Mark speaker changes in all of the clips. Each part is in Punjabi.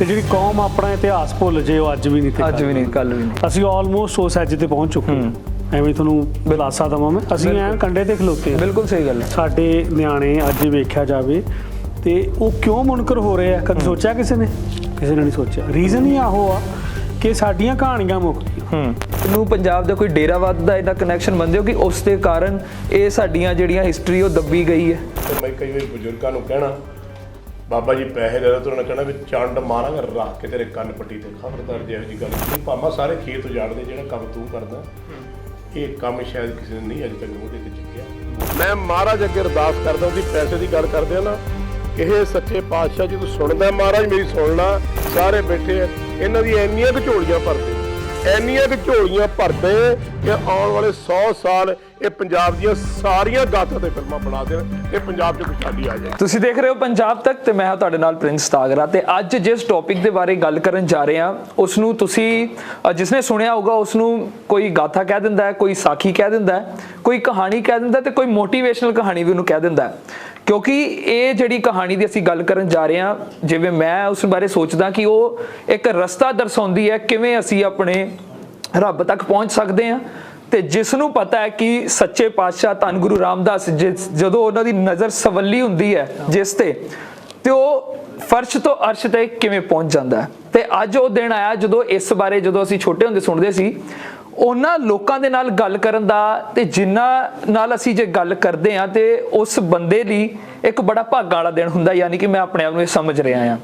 Speaker 1: ਤੇ ਜਿਹੜੀ ਕੌਮ ਆਪਣਾ ਇਤਿਹਾਸ ਭੁੱਲ ਜੇ ਉਹ ਅੱਜ ਵੀ ਨਹੀਂ ਤੇ
Speaker 2: ਅੱਜ ਵੀ ਨਹੀਂ ਕੱਲ ਵੀ ਨਹੀਂ।
Speaker 1: ਅਸੀਂ ਆਲਮੋਸਟ ਉਸ ਐਜ ਤੇ ਪਹੁੰਚ ਚੁੱਕੇ ਹਾਂ। ਐਵੇਂ ਤੁਹਾਨੂੰ ਦਿਲਾਸਾ ਦਵਾਂ ਮੈਂ। ਅਸੀਂ ਐਨ ਕੰਡੇ ਤੇ ਖਲੋਤੇ ਹਾਂ।
Speaker 2: ਬਿਲਕੁਲ ਸਹੀ ਗੱਲ ਹੈ।
Speaker 1: ਸਾਡੇ ਨਿਆਣੇ ਅੱਜ ਵੇਖਿਆ ਜਾਵੇ ਤੇ ਉਹ ਕਿਉਂ ਮੁਨਕਰ ਹੋ ਰਹੇ ਆ? ਕਦੇ ਸੋਚਿਆ ਕਿਸੇ ਨੇ? ਕਿਸੇ ਨੇ ਨਹੀਂ ਸੋਚਿਆ। ਰੀਜ਼ਨ ਹੀ ਆਹੋ ਆ ਕਿ ਸਾਡੀਆਂ ਕਹਾਣੀਆਂ ਮੁੱਕ ਗਈਆਂ।
Speaker 2: ਹੂੰ। ਨੂੰ ਪੰਜਾਬ ਦਾ ਕੋਈ ਡੇਰਾਵਾਦ ਦਾ ਇਹਦਾ ਕਨੈਕਸ਼ਨ ਮੰਨਦੇ ਹੋ ਕਿ ਉਸ ਦੇ ਕਾਰਨ ਇਹ ਸਾਡੀਆਂ ਜਿਹੜੀਆਂ ਹਿਸਟਰੀ ਉਹ ਦੱਬੀ ਗਈ ਹੈ?
Speaker 3: ਮੈਂ ਕਈ ਵਾਰੀ ਬਜ਼ੁਰਗਾਂ ਨੂੰ ਕਹਿਣਾ ਬਾਬਾ ਜੀ ਪੈਸੇ ਦੇ ਦੋ ਤੇ ਉਹਨਾਂ ਨੇ ਕਹਿਣਾ ਵੀ ਚੰਡ ਮਾਰਾਂਗਾ ਰੱਖ ਕੇ ਤੇਰੇ ਕੰਨ ਪੱਟੀ ਤੇ ਖਬਰਦਾਰ ਜਿਹੋ ਜੀ ਗੱਲ ਨਹੀਂ ਭਾਵੇਂ ਸਾਰੇ ਖੇਤ ਉਜਾੜਦੇ ਜਿਹੜਾ ਕੰਮ ਤੂੰ ਕਰਦਾ ਇਹ ਕੰਮ ਸ਼ਾਇਦ ਕਿਸੇ ਨੇ ਨਹੀਂ ਅਜੇ ਤੱਕ ਮੂਹਰੇ ਤੇ ਚੁੱਕਿਆ। ਮੈਂ ਮਹਾਰਾਜ ਅੱਗੇ ਅਰਦਾਸ ਕਰਦਾ ਉਹਦੀ ਪੈਸੇ ਦੀ ਗੱਲ ਕਰਦੇ ਆ ਨਾ ਕਿਹੇ ਸੱਚੇ ਪਾਤਸ਼ਾਹ ਜੀ ਤੂੰ ਸੁਣਦਾ ਮਹਾਰਾਜ ਮੇਰੀ ਸੁਣ ਲਾ ਸਾਰੇ ਬੈਠੇ ਇਹਨਾਂ ਦੀ ਇੰਨੀਆਂ ਕੁ ਝੋਲੀਆਂ ਭਰਦੇ। ਇੰਨੀਆਂ ਕੁ ਝੋਲੀਆਂ ਭਰਦੇ ਕਿ ਆਉਣ ਵਾਲੇ 100 ਸਾਲ ਇਹ ਪੰਜਾਬ ਦੀਆਂ ਸਾਰੀਆਂ ਗਾਥਾ ਤੇ ਫਿਲਮਾਂ ਬਣਾ ਦੇਣ ਤੇ ਪੰਜਾਬ 'ਚ ਖੁਸ਼ਹਾਲੀ ਆ ਜਾਏ।
Speaker 2: ਤੁਸੀਂ ਦੇਖ ਰਹੇ ਹੋ ਪੰਜਾਬ ਤੱਕ ਤੇ ਮੈਂ ਹਾਂ ਤੁਹਾਡੇ ਨਾਲ ਪ੍ਰਿੰਸ ਤਾਗਰਾ ਤੇ ਅੱਜ ਜਿਸ ਟੌਪਿਕ ਦੇ ਬਾਰੇ ਗੱਲ ਕਰਨ ਜਾ ਰਹੇ ਹਾਂ ਉਸ ਨੂੰ ਤੁਸੀਂ ਅ, ਜਿਸਨੇ ਸੁਣਿਆ ਹੋਊਗਾ ਉਸ ਨੂੰ ਕੋਈ ਗਾਥਾ ਕਹਿ ਦਿੰਦਾ ਹੈ ਕੋਈ ਸਾਖੀ ਕਹਿ ਦਿੰਦਾ ਹੈ ਕੋਈ ਕਹਾਣੀ ਕਹਿ ਦਿੰਦਾ ਤੇ ਕੋਈ ਮੋਟੀਵੇਸ਼ਨਲ ਕਹਾਣੀ ਵੀ ਉਹਨੂੰ ਕਹਿ ਦਿੰਦਾ ਹੈ। ਕਿਉਂਕਿ ਇਹ ਜਿਹੜੀ ਕਹਾਣੀ ਦੀ ਅਸੀਂ ਗੱਲ ਕਰਨ ਜਾ ਰਹੇ ਹਾਂ, ਜਿਵੇਂ ਮੈਂ ਉਸ ਬਾਰੇ ਸੋਚਦਾ ਕਿ ਉਹ ਇੱਕ ਰਸਤਾ ਦਰਸਾਉਂਦੀ ਹੈ ਕਿਵੇਂ ਅਸੀਂ ਆਪਣੇ ਰੱਬ ਤੱਕ ਪਹੁੰਚ ਸਕਦੇ ਹਾਂ ਤੇ ਜਿਸ ਨੂੰ ਪਤਾ ਹੈ ਕਿ ਸੱਚੇ ਪਾਤਸ਼ਾਹ ਧੰਨ ਗੁਰੂ ਰਾਮਦਾਸ ਜਿਸ- ਜਦੋਂ ਉਹਨਾਂ ਦੀ ਨਜ਼ਰ ਸਵੱਲੀ ਹੁੰਦੀ ਹੈ ਜਿਸ ਤੇ ਤੇ ਉਹ ਫਰਸ਼ ਤੋਂ ਅਰਸ਼ ਤੇ ਕਿਵੇਂ ਪਹੁੰਚ ਜਾਂਦਾ ਹੈ। ਤੇ ਅੱਜ ਉਹ ਦਿਨ ਆਇਆ ਜਦੋਂ ਇਸ ਬਾਰੇ ਜਦੋਂ ਅਸੀਂ ਛੋਟੇ ਹੁੰਦੇ ਸੁਣਦੇ ਸੀ ਉਹਨਾਂ ਲੋਕਾਂ ਦੇ ਨਾਲ ਗੱਲ ਕਰਨ ਦਾ ਤੇ ਜਿਨ੍ਹਾਂ ਨਾਲ ਅਸੀਂ ਜੇ ਗੱਲ ਕਰਦੇ ਹਾਂ ਤੇ ਉਸ ਬੰਦੇ ਲਈ ਇੱਕ ਬੜਾ ਭਾਗਾਂ ਵਾਲਾ ਦਿਨ ਹੁੰਦਾ, ਯਾਨੀ ਕਿ ਮੈਂ ਆਪਣੇ ਆਪ ਨੂੰ ਇਹ ਸਮਝ ਰਿਹਾ ਹਾਂ।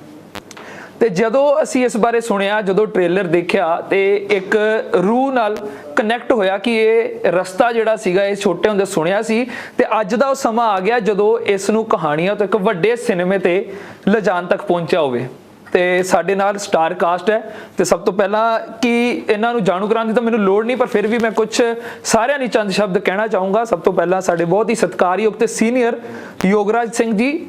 Speaker 2: ਤੇ ਜਦੋਂ ਅਸੀਂ ਇਸ ਬਾਰੇ ਸੁਣਿਆ, ਜਦੋਂ ਟ੍ਰੇਲਰ ਦੇਖਿਆ ਤੇ ਇੱਕ ਰੂਹ ਨਾਲ ਕਨੈਕਟ ਹੋਇਆ ਕਿ ਇਹ ਰਸਤਾ ਜਿਹੜਾ ਸੀਗਾ, ਇਹ ਛੋਟੇ ਹੁੰਦੇ ਸੁਣਿਆ ਸੀ ਤੇ ਅੱਜ ਦਾ ਉਹ ਸਮਾਂ ਆ ਗਿਆ ਜਦੋਂ ਇਸ ਨੂੰ ਕਹਾਣੀਆਂ ਤੋਂ ਇੱਕ ਵੱਡੇ ਸਿਨੇਮੇ ਤੇ ਲਿਜਾਣ ਤੱਕ ਪਹੁੰਚਿਆ ਹੋਵੇ। ਤੇ ਸਾਡੇ ਨਾਲ ਸਟਾਰ ਕਾਸਟ ਹੈ ਤੇ ਸਭ ਤੋਂ ਪਹਿਲਾਂ ਕਿ ਇਹਨਾਂ ਨੂੰ ਜਾਣੂ ਕਰਾਉਣ ਦੀ ਤਾਂ ਮੈਨੂੰ ਲੋੜ ਨਹੀਂ, ਪਰ ਫਿਰ ਵੀ ਮੈਂ ਕੁਝ ਸਾਰਿਆਂ ਲਈ ਚੰਦ ਸ਼ਬਦ ਕਹਿਣਾ ਚਾਹੂੰਗਾ। ਸਭ ਤੋਂ ਪਹਿਲਾਂ ਸਾਡੇ ਬਹੁਤ ਹੀ ਸਤਿਕਾਰਯੋਗ ਤੇ ਸੀਨੀਅਰ ਯੋਗਰਾਜ ਸਿੰਘ ਜੀ,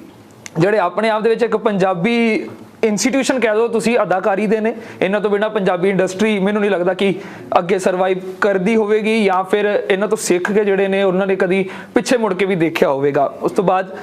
Speaker 2: ਜਿਹੜੇ ਆਪਣੇ ਆਪ ਦੇ ਵਿੱਚ ਇੱਕ ਪੰਜਾਬੀ ਇੰਸਟੀਟਿਊਸ਼ਨ ਕਹਿ ਦੋ ਤੁਸੀਂ ਅਦਾਕਾਰੀ ਦੇ ਨੇ। ਇਹਨਾਂ ਤੋਂ ਬਿਨਾ ਪੰਜਾਬੀ ਇੰਡਸਟਰੀ ਮੈਨੂੰ ਨਹੀਂ ਲੱਗਦਾ ਕਿ ਅੱਗੇ ਸਰਵਾਈਵ ਕਰਦੀ ਹੋਵੇਗੀ ਜਾਂ ਫਿਰ ਇਹਨਾਂ ਤੋਂ ਸਿੱਖ ਕੇ ਜਿਹੜੇ ਨੇ, ਉਹਨਾਂ ਨੇ ਕਦੀ ਪਿੱਛੇ ਮੁੜ ਕੇ ਵੀ ਦੇਖਿਆ ਹੋਵੇਗਾ। ਉਸ ਤੋਂ ਬਾਅਦ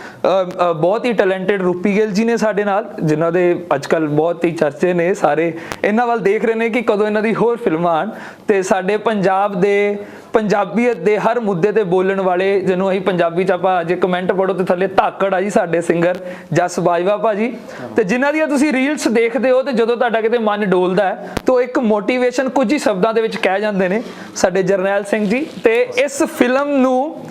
Speaker 2: ਬਹੁਤ ਹੀ ਟੈਲੈਂਟਡ ਰੂਪੀ ਗਿੱਲ ਜੀ ਨੇ ਸਾਡੇ ਨਾਲ, ਜਿਨ੍ਹਾਂ ਦੇ ਅੱਜਕੱਲ ਬਹੁਤ ਹੀ ਚਰਚੇ ਨੇ ਸਾਰੇ। ਇਹਨਾਂ ਵੱਲ ਦੇਖ ਰਹੇ ਨੇ ਕਿ ਕਦੋਂ ਇਹਨਾਂ ਦੀ ਹੋਰ ਫਿਲਮਾਂ ਆਉਣ। ਤੇ ਸਾਡੇ ਪੰਜਾਬ ਦੇ ਪੰਜਾਬੀਅਤ ਦੇ ਹਰ ਮੁੱਦੇ ਤੇ ਬੋਲਣ ਵਾਲੇ ਜਿਹਨੂੰ ਅਸੀਂ ਪੰਜਾਬੀ ਚ ਆਪਾਂ ਜੇ ਕਮੈਂਟ ਪੜੋ ਤੇ ਥੱਲੇ ਧਾਕੜ ਆ ਜੀ ਸਾਡੇ ਸਿੰਗਰ ਜਸ ਬਾਜਵਾ ਭਾਜੀ। ਤੇ ਜਿਨ੍ਹਾਂ ਦੀਆਂ ਤੁਸੀਂ ਰੀਲਸ ਦੇਖਦੇ ਹੋ ਤੇ ਜਦੋਂ ਤੁਹਾਡਾ ਕਿਤੇ ਮਨ ਡੋਲਦਾ ਹੈ, ਤਾਂ ਇੱਕ ਮੋਟੀਵੇਸ਼ਨ ਕੁਝ ਹੀ ਸ਼ਬਦਾਂ ਦੇ ਵਿੱਚ ਕਹਿ ਜਾਂਦੇ ਨੇ ਸਾਡੇ ਜਰਨੈਲ ਸਿੰਘ ਜੀ। ਤੇ ਇਸ ਫਿਲਮ ਨੂੰ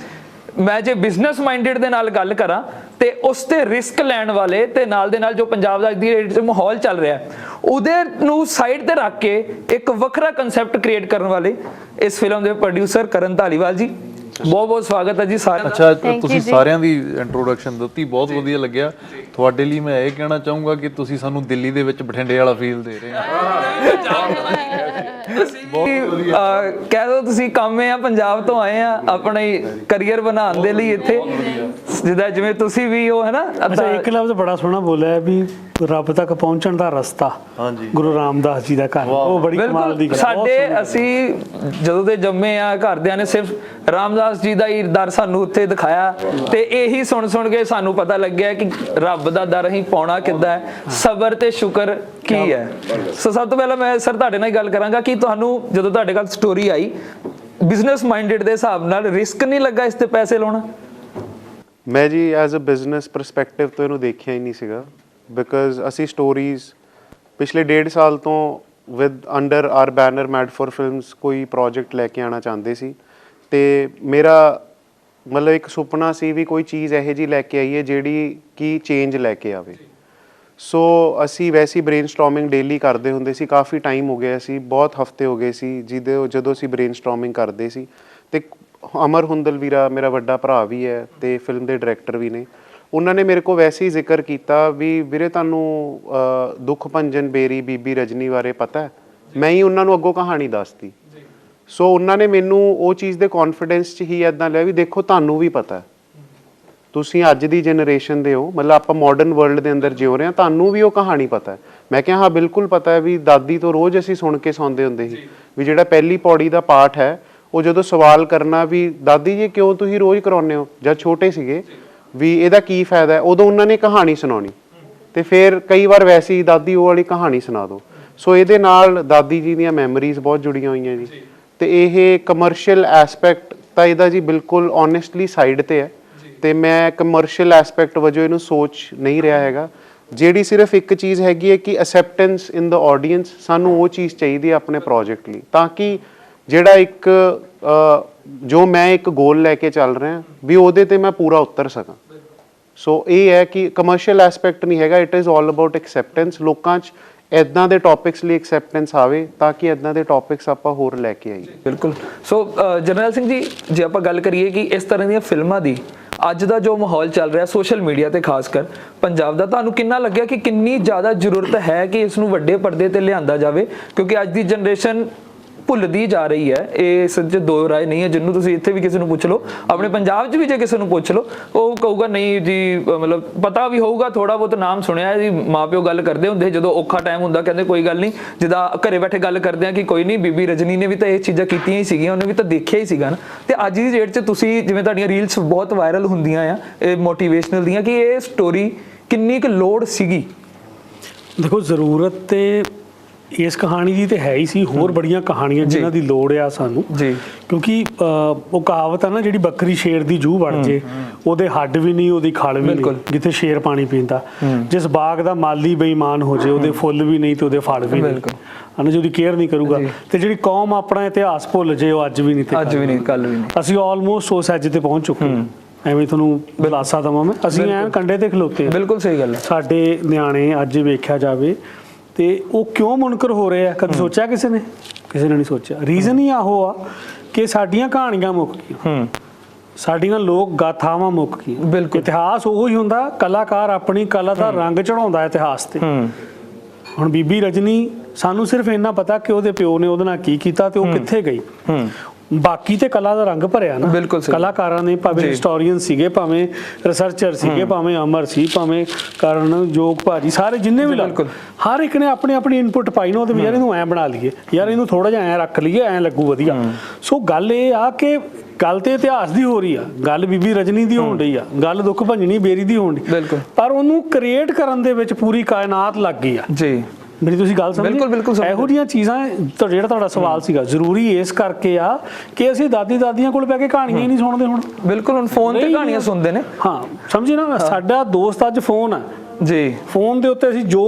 Speaker 2: ਮੈਂ ਜੇ ਬਿਜ਼ਨਸ ਮਾਈਂਡਡ ਦੇ ਨਾਲ ਗੱਲ ਕਰਾਂ ਤੇ ਉਸ ਤੇ ਰਿਸਕ ਲੈਣ ਵਾਲੇ ਤੇ ਨਾਲ ਦੇ ਨਾਲ ਜੋ ਪੰਜਾਬ ਦਾ ਅੱਜ ਦੀ ਰੇਟ 'ਚ ਮਾਹੌਲ ਚੱਲ ਰਿਹਾ ਉਹਦੇ ਨੂੰ ਸਾਈਡ ਤੇ ਰੱਖ ਕੇ ਇੱਕ ਵੱਖਰਾ ਕਨਸੈਪਟ ਕ੍ਰੀਏਟ ਕਰਨ ਵਾਲੇ ਇਸ ਫਿਲਮ ਦੇ ਪ੍ਰੋਡਿਊਸਰ ਕਰਨ ਧਾਲੀਵਾਲ ਜੀ। ਬਹੁਤ ਬਹੁਤ ਸਵਾਗਤ ਹੈ ਜੀ ਸਾਰਿਆਂ ਦਾ
Speaker 4: ਅੱਛਾ ਤੁਸੀਂ। ਸਾਰਿਆਂ ਦੀ ਇੰਟਰੋਡਕਸ਼ਨ ਦਿੱਤੀ ਬਹੁਤ ਵਧੀਆ ਲੱਗਿਆ ਤੁਹਾਡੇ ਲਈ ਮੈਂ ਇਹ ਕਹਿਣਾ ਚਾਹੂੰਗਾ ਕਿ ਤੁਸੀਂ ਸਾਨੂੰ ਦਿੱਲੀ ਦੇ ਵਿੱਚ ਬਠਿੰਡੇ ਵਾਲਾ ਫੀਲ ਦੇ ਰਹੇ ਹੋ
Speaker 2: ਅਹ ਕਹਿ ਦੋ ਤੁਸੀਂ ਕੰਮ ਆ ਪੰਜਾਬ ਤੋਂ ਆਏ ਆ ਆਪਣੇ ਕੈਰੀਅਰ ਬਣਾਉਣ ਦੇ ਲਈ ਇੱਥੇ ਜਿੱਦਾਂ ਜਿਵੇਂ ਤੁਸੀਂ ਵੀ ਹੋ ਹੈ ਨਾ
Speaker 1: ਅੱਛਾ ਇੱਕ ਲਫ਼ਜ਼ ਬੜਾ ਸੋਹਣਾ ਬੋਲਿਆ ਹੈ ਵੀ ਰੱਬ ਤੱਕ ਪਹੁੰਚਣ ਦਾ ਰਸਤਾ
Speaker 4: ਹਾਂਜੀ।
Speaker 1: ਗੁਰੂ ਰਾਮਦਾਸ ਜੀ ਦਾ ਘਰ ਉਹ ਬੜੀ ਕਮਾਲ ਦੀ ਗੱਲ
Speaker 2: ਸਾਡੇ ਅਸੀਂ ਜਦੋਂ ਦੇ ਜੰਮੇ ਆ ਘਰਦਿਆਂ ਨੇ ਸਿਰਫ ਰਾਮਦਾਸ ਜੀ ਦਾ ਹੀ ਦਰ ਸਾਨੂੰ ਉੱਥੇ ਦਿਖਾਇਆ ਤੇ ਇਹੀ ਸੁਣ ਸੁਣ ਕੇ ਸਾਨੂੰ ਪਤਾ ਲੱਗਿਆ ਕਿ ਰੱਬ ਦਾ ਦਰ ਹੀ ਪਾਉਣਾ ਕਿੱਦਾਂ ਹੈ ਸਬਰ ਤੇ ਸ਼ੁਕਰ ਕੀ ਹੈ? ਸੋ ਸਭ ਤੋਂ ਪਹਿਲਾਂ ਮੈਂ ਸਰ ਤੁਹਾਡੇ ਨਾਲ ਹੀ ਗੱਲ ਕਰਾਂਗਾ ਕਿ ਤੁਹਾਨੂੰ ਜਦੋਂ ਤੁਹਾਡੇ ਕੋਲ ਸਟੋਰੀ ਆਈ ਬਿਜ਼ਨਸ ਮਾਈਂਡਡ ਦੇ ਹਿਸਾਬ ਨਾਲ ਰਿਸਕ ਨਹੀਂ ਲੱਗਾ ਇਸ ਤੇ ਪੈਸੇ ਲਾਉਣਾ?
Speaker 5: ਮੈਂ ਜੀ ਐਜ਼ ਅ ਬਿਜ਼ਨਸ ਪਰਸਪੈਕਟਿਵ ਤੋਂ ਇਹਨੂੰ ਦੇਖਿਆ ਹੀ ਨਹੀਂ ਸੀਗਾ ਬਿਕਾਜ਼ ਅਸੀਂ ਸਟੋਰੀਜ਼ ਪਿਛਲੇ ਡੇਢ ਸਾਲ ਤੋਂ with under R banner mad for films ਕੋਈ ਪ੍ਰੋਜੈਕਟ ਲੈ ਕੇ ਆਣਾ ਚਾਹੁੰਦੇ ਸੀ ਤੇ ਮੇਰਾ ਮਤਲਬ ਇੱਕ ਸੁਪਨਾ ਸੀ ਵੀ ਕੋਈ ਚੀਜ਼ ਇਹੋ ਜੀ ਲੈ ਕੇ ਆਈਏ ਜਿਹੜੀ ਕਿ ਚੇਂਜ ਲੈ ਕੇ ਆਵੇ। ਸੋ ਅਸੀਂ ਵੈਸੀ ਬ੍ਰੇਨਸਟਾਰਮਿੰਗ ਡੇਲੀ ਕਰਦੇ ਹੁੰਦੇ ਸੀ, ਕਾਫੀ ਟਾਈਮ ਹੋ ਗਿਆ ਸੀ, ਬਹੁਤ ਹਫ਼ਤੇ ਹੋ ਗਏ ਸੀ, ਜਿਹਦੇ ਜਦੋਂ ਅਸੀਂ ਬ੍ਰੇਨਸਟਾਰਮਿੰਗ ਕਰਦੇ ਸੀ ਤੇ ਅਮਰ ਹੁੰਦਲ ਵੀਰਾ ਮੇਰਾ ਵੱਡਾ ਭਰਾ ਵੀ ਹੈ ਤੇ ਫਿਲਮ ਦੇ ਡਾਇਰੈਕਟਰ ਵੀ ਨੇ। ਉਹਨਾਂ ਨੇ ਮੇਰੇ ਕੋ ਵੈਸੇ ਹੀ ਜ਼ਿਕਰ ਕੀਤਾ ਵੀ ਵੀਰੇ ਤੁਹਾਨੂੰ ਦੁੱਖ ਭੰਜਨ ਬੇਰੀ ਬੀਬੀ ਰਜਨੀ ਬਾਰੇ ਪਤਾ ਹੈ? ਮੈਂ ਹੀ ਉਹਨਾਂ ਨੂੰ ਅੱਗੋਂ ਕਹਾਣੀ ਦੱਸਤੀ। ਸੋ ਉਹਨਾਂ ਨੇ ਮੈਨੂੰ ਉਹ ਚੀਜ਼ ਦੇ ਕੌਨਫੀਡੈਂਸ 'ਚ ਹੀ ਇਦਾਂ ਲਿਆ ਵੀ ਦੇਖੋ ਤੁਹਾਨੂੰ ਵੀ ਪਤਾ ਤੁਸੀਂ ਅੱਜ ਦੀ ਜਨਰੇਸ਼ਨ ਦੇ ਹੋ ਮਤਲਬ ਆਪਾਂ ਮਾਡਰਨ ਵਰਲਡ ਦੇ ਅੰਦਰ ਜਿਉ ਰਹੇ ਹਾਂ ਤੁਹਾਨੂੰ ਵੀ ਉਹ ਕਹਾਣੀ ਪਤਾ ਹੈ। ਮੈਂ ਕਿਹਾ ਹਾਂ ਬਿਲਕੁਲ ਪਤਾ ਹੈ ਵੀ ਦਾਦੀ ਤੋਂ ਰੋਜ਼ ਅਸੀਂ ਸੁਣ ਕੇ ਸੌਂਦੇ ਹੁੰਦੇ ਸੀ ਵੀ ਜਿਹੜਾ ਪਹਿਲੀ ਪੌੜੀ ਦਾ ਪਾਠ ਹੈ ਉਹ ਜਦੋਂ ਸਵਾਲ ਕਰਨਾ ਵੀ ਦਾਦੀ ਜੀ ਕਿਉਂ ਤੁਸੀਂ ਰੋਜ਼ ਕਰਾਉਂਦੇ ਹੋ? ਜਦ ਛੋਟੇ ਸੀਗੇ ਵੀ ਇਹਦਾ ਕੀ ਫਾਇਦਾ ਹੈ ਉਦੋਂ ਉਹਨਾਂ ਨੇ ਕਹਾਣੀ ਸੁਣਾਉਣੀ। ਤੇ ਫਿਰ ਕਈ ਵਾਰ ਵੈਸੇ ਹੀ ਦਾਦੀ ਉਹ ਵਾਲੀ ਕਹਾਣੀ ਸੁਣਾ ਦਿਓ ਸੋ ਇਹਦੇ ਨਾਲ ਦਾਦੀ ਜੀ ਦੀਆਂ ਮੈਮਰੀਜ਼ ਬਹੁਤ ਜੁੜੀਆਂ ਹੋਈਆਂ ਜੀ। ਤੇ ਇਹ ਕਮਰਸ਼ੀਅਲ ਐਸਪੈਕਟ ਤਾਂ ਇਹਦਾ ਜੀ ਬਿਲਕੁਲ ਓਨੈਸਟਲੀ ਸਾਈਡ ਤੇ ਹੈ। ਤੇ ਮੈਂ ਕਮਰਸ਼ੀਅਲ ਐਸਪੈਕਟ ਵਜੋਂ ਇਹਨੂੰ ਸੋਚ ਨਹੀਂ ਰਿਹਾ ਹੈਗਾ। ਜਿਹੜੀ ਸਿਰਫ ਇੱਕ ਚੀਜ਼ ਹੈਗੀ ਹੈ ਕਿ ਅਸੈਪਟੈਂਸ ਇਨ ਦਾ ਆਡੀਅנס ਸਾਨੂੰ ਉਹ ਚੀਜ਼ ਚਾਹੀਦੀ ਹੈ ਆਪਣੇ ਪ੍ਰੋਜੈਕਟ ਲਈ। ਤਾਂ ਕਿ ਜਿਹੜਾ ਇੱਕ ਜੋ ਮੈਂ ਇੱਕ ਗੋਲ ਲੈ ਕੇ ਚੱਲ ਰਿਹਾ ਵੀ ਉਹਦੇ ਤੇ ਮੈਂ ਪੂਰਾ ਉਤਰ ਸਕਾਂ। ਸੋ ਇਹ ਹੈ ਕਿ ਕਮਰਸ਼ੀਅਲ ਐਸਪੈਕਟ ਨਹੀਂ ਹੈਗਾ it is all about acceptance ਲੋਕਾਂ 'ਚ ਇਦਾਂ ਦੇ ਟੌਪਿਕਸ ਲਈ ਐਕਸੈਪਟੈਂਸ ਆਵੇ ਤਾਂ ਕਿ ਇਦਾਂ ਦੇ ਟੌਪਿਕਸ ਆਪਾਂ ਹੋਰ ਲੈ ਕੇ ਆਈਏ।
Speaker 2: ਬਿਲਕੁਲ। ਸੋ ਅ, ਜਰਨੈਲ ਸਿੰਘ ਜੀ ਜੇ ਆਪਾਂ ਗੱਲ ਕਰੀਏ ਕਿ ਇਸ ਤਰ੍ਹਾਂ ਦੀਆਂ ਫਿਲਮਾਂ ਦੀ ਅੱਜ ਦਾ ਜੋ ਮਾਹੌਲ ਚੱਲ ਰਿਹਾ ਸੋਸ਼ਲ ਮੀਡੀਆ ਤੇ ਖਾਸ ਕਰ ਪੰਜਾਬ ਦਾ ਤੁਹਾਨੂੰ ਕਿੰਨਾ ਲੱਗਿਆ ਕਿ ਕਿੰਨੀ ਜ਼ਿਆਦਾ ਜ਼ਰੂਰਤ ਹੈ ਕਿ ਇਸ ਨੂੰ ਵੱਡੇ ਪਰਦੇ ਤੇ ਲਿਆਂਦਾ ਜਾਵੇ? ਕਿਉਂਕਿ ਅੱਜ ਦੀ ਜਨਰੇਸ਼ਨ ਭੁੱਲਦੀ ਜਾ ਰਹੀ ਹੈ, ਇਹ ਇਸ ਦੋ ਰਾਏ ਨਹੀਂ ਹੈ ਜਿੰਨੂੰ ਤੁਸੀਂ ਇੱਥੇ ਵੀ ਕਿਸੇ ਨੂੰ ਪੁੱਛ ਲਓ, ਆਪਣੇ ਪੰਜਾਬ 'ਚ ਵੀ ਜੇ ਕਿਸੇ ਨੂੰ ਪੁੱਛ ਲਓ, ਉਹ ਕਹੂਗਾ, ਨਹੀਂ ਜੀ ਮਤਲਬ ਪਤਾ ਵੀ ਹੋਊਗਾ ਥੋੜਾ ਬਹੁਤ ਨਾਮ ਸੁਣਿਆ ਹੈ ਜੀ, ਮਾਪਿਓ ਗੱਲ ਕਰਦੇ ਹੁੰਦੇ ਜਦੋਂ ਔਖਾ ਟਾਈਮ ਹੁੰਦਾ, ਕਹਿੰਦੇ ਕੋਈ ਗੱਲ ਨਹੀਂ, ਜਿੱਦਾਂ ਘਰੇ ਬੈਠੇ ਗੱਲ ਕਰਦੇ ਆ ਕਿ ਕੋਈ ਨਹੀਂ, ਬੀਬੀ ਰਜਨੀ ਨੇ ਵੀ ਤਾਂ ਇਹ ਚੀਜ਼ਾਂ ਕੀਤੀਆਂ ਹੀ ਸੀਗੀਆਂ, ਉਹਨੇ ਵੀ ਤਾਂ ਦੇਖਿਆ ਹੀ ਸੀਗਾ ਨਾ। ਤੇ ਅੱਜ ਦੀ ਡੇਟ 'ਚ ਤੁਸੀਂ ਜਿਵੇਂ ਤੁਹਾਡੀਆਂ ਰੀਲਸ ਬਹੁਤ ਵਾਇਰਲ ਹੁੰਦੀਆਂ ਆ, ਇਹ ਮੋਟੀਵੇਸ਼ਨਲ ਦੀਆਂ, ਕਿ ਇਹ ਸਟੋਰੀ ਕਿੰਨੀ ਕੁ ਲੋੜ ਸੀਗੀ?
Speaker 1: ਦੇਖੋ, ਜ਼ਰੂਰਤ ਤੇ ਇਸ ਕਹਾਣੀ ਦੀ ਤੇ ਹੈ ਹੀ ਸੀ ਹੋਰ ਬੜੀਆਂ ਕਹਾਣੀਆਂ ਜਿਨ੍ਹਾਂ ਦੀ ਲੋੜ ਆ ਸਾਨੂੰ।
Speaker 2: ਜੀ।
Speaker 1: ਕਿਉਂਕਿ ਉਹ ਕਹਾਵਤ ਆ ਨਾ ਜਿਹੜੀ ਬੱਕਰੀ ਸ਼ੇਰ ਦੀ ਜੂਹ ਵੜ ਜੇ ਉਹਦੇ ਹੱਡ ਵੀ ਨਹੀਂ ਉਹਦੀ ਖਲ ਵੀ। ਨਹੀਂ ਜਿੱਥੇ ਸ਼ੇਰ ਪਾਣੀ ਪੀਂਦਾ। ਜਿਸ ਬਾਗ ਦਾ ਮਾਲੀ ਬੇਈਮਾਨ ਹੋ ਜੇ ਉਹਦੇ ਫੁੱਲ ਵੀ ਨਹੀਂ ਤੇ ਉਹਦੇ ਫਲ ਵੀ ਨਹੀਂ। ਹਨਾ ਜਿਹਦੀ ਕੇਅਰ ਨਹੀਂ ਕਰੂਗਾ ਤੇ ਜਿਹੜੀ ਕੌਮ ਆਪਣਾ ਇਤਿਹਾਸ ਭੁੱਲ ਜੇ ਉਹ ਅੱਜ ਵੀ ਨਹੀਂ ਤੇ
Speaker 2: ਅੱਜ ਵੀ ਨਹੀਂ ਕੱਲ ਵੀ ਨਹੀਂ।
Speaker 1: ਅਸੀਂ ਆਲਮੋਸਟ ਉਸ ਐਜ ਤੇ ਪਹੁੰਚ ਚੁੱਕੇ ਹਾਂ। ਐਵੇਂ ਤੁਹਾਨੂੰ ਦਿਲਾਸਾ ਦਵਾਂ ਮੈਂ। ਅਸੀਂ ਐਨ ਕੰਡੇ ਤੇ ਖਲੋਤੇ
Speaker 2: ਬਿਲਕੁਲ ਸਹੀ ਗੱਲ ਹੈ।
Speaker 1: ਸਾਡੇ ਨਿਆਣੇ ਅੱਜ ਵੇਖਿਆ ਜਾਵੇ ਤੇ ਉਹ ਕਿਉਂ ਮੁਨਕਰ ਹੋ ਰਹੇ ਆ? ਕਦੇ ਸੋਚਿਆ ਕਿਸੇ ਨੇ? ਕਿਸੇ ਨੇ ਨਹੀਂ ਸੋਚਿਆ। ਰੀਜ਼ਨ ਹੀ ਆਹੋ ਆ ਕਿ ਸਾਡੀਆਂ ਕਹਾਣੀਆਂ ਮੁੱਕ ਗਈਆਂ।
Speaker 2: ਹੂੰ।
Speaker 1: ਸਾਡੀਆਂ ਲੋਕ ਗਾਥਾਵਾਂ ਮੁੱਕ ਗਈਆਂ।
Speaker 2: ਬਿਲਕੁਲ।
Speaker 1: ਇਤਿਹਾਸ ਉਹ ਹੀ ਹੁੰਦਾ ਕਲਾਕਾਰ ਆਪਣੀ ਕਲਾ ਦਾ ਰੰਗ ਚੜਾਉਂਦਾ ਇਤਿਹਾਸ ਤੇ।
Speaker 2: ਹੂੰ।
Speaker 1: ਹੁਣ ਬੀਬੀ ਰਜਨੀ ਸਾਨੂੰ ਸਿਰਫ ਇੰਨਾ ਪਤਾ ਕਿ ਉਹਦੇ ਪਿਓ ਨੇ ਉਹਦੇ ਨਾਲ ਕੀ ਕੀਤਾ ਤੇ ਉਹ ਕਿੱਥੇ ਗਈ। ਬਾਕੀ ਤੇ ਕਲਾ ਦਾ ਰੰਗ ਭਰਿਆ ਨਾ। ਕਲਾਕਾਰਾਂ ਨੇ ਭਾਵੇਂ। ਹਿਸਟੋਰੀਅਨ ਸੀਗੇ ਭਾਵੇਂ ਰਿਸਰਚਰ ਸੀਗੇ ਭਾਵੇਂ ਅਮਰ ਸੀ ਭਾਵੇਂ ਕਰਨ ਜੋਗ ਭਾਜੀ ਸਾਰੇ ਜਿੰਨੇ ਵੀ
Speaker 2: ਬਿਲਕੁਲ।
Speaker 1: ਹਰ ਇੱਕ ਨੇ ਆਪਣੀ ਆਪਣੀ ਇਨਪੁਟ ਪਾਈ ਨਾ ਉਹਦੇ ਵੀ ਯਾਰ ਇਹਨੂੰ ਐ ਬਣਾ ਲਈਏ। ਯਾਰ ਇਹਨੂੰ ਥੋੜਾ ਜਿਹਾ ਐ ਰੱਖ ਲਈਏ ਐ ਲੱਗੂ ਵਧੀਆ। ਸੋ ਗੱਲ ਇਹ ਆ ਕਿ ਗੱਲ ਤੇ ਇਤਿਹਾਸ ਦੀ ਹੋ ਰਹੀ ਆ। ਗੱਲ ਬੀਬੀ ਰਜਨੀ ਦੀ ਹੋਣ ਰਹੀ ਆ। ਗੱਲ ਦੁੱਖ ਭੰਜਣੀ ਬੇਰੀ ਦੀ ਹੋਣ ਰਹੀ
Speaker 2: ਬਿਲਕੁਲ।
Speaker 1: ਪਰ ਉਹਨੂੰ ਕ੍ਰੀਏਟ ਕਰਨ ਦੇ ਵਿੱਚ ਪੂਰੀ ਕਾਇਨਾਤ ਲੱਗ ਗਈ ਆ।
Speaker 2: ਜੀ।
Speaker 1: ਮੇਰੀ ਤੁਸੀਂ ਗੱਲ ਸਮਝੀ?
Speaker 2: ਬਿਲਕੁਲ, ਬਿਲਕੁਲ
Speaker 1: ਇਹੋ ਜਿਹੀਆਂ ਚੀਜ਼ਾਂ ਤਾਂ ਜਿਹੜਾ ਤੁਹਾਡਾ ਸਵਾਲ ਸੀਗਾ ਜ਼ਰੂਰੀ ਇਸ ਕਰਕੇ ਆ ਕਿ ਅਸੀਂ ਦਾਦੀ ਦਾਦੀਆਂ ਕੋਲ ਬੈ ਕੇ ਕਹਾਣੀਆਂ ਹੀ ਨਹੀਂ ਸੁਣਦੇ ਹੁਣ।
Speaker 2: ਬਿਲਕੁਲ ਹੁਣ ਫੋਨ ਤੇ ਕਹਾਣੀਆਂ ਸੁਣਦੇ ਨੇ।
Speaker 1: ਹਾਂ ਸਮਝੀ ਨਾ ਸਾਡਾ ਦੋਸਤ ਅੱਜ ਫੋਨ ਆ।
Speaker 2: ਜੀ।
Speaker 1: ਫੋਨ ਦੇ ਉੱਤੇ ਅਸੀਂ ਜੋ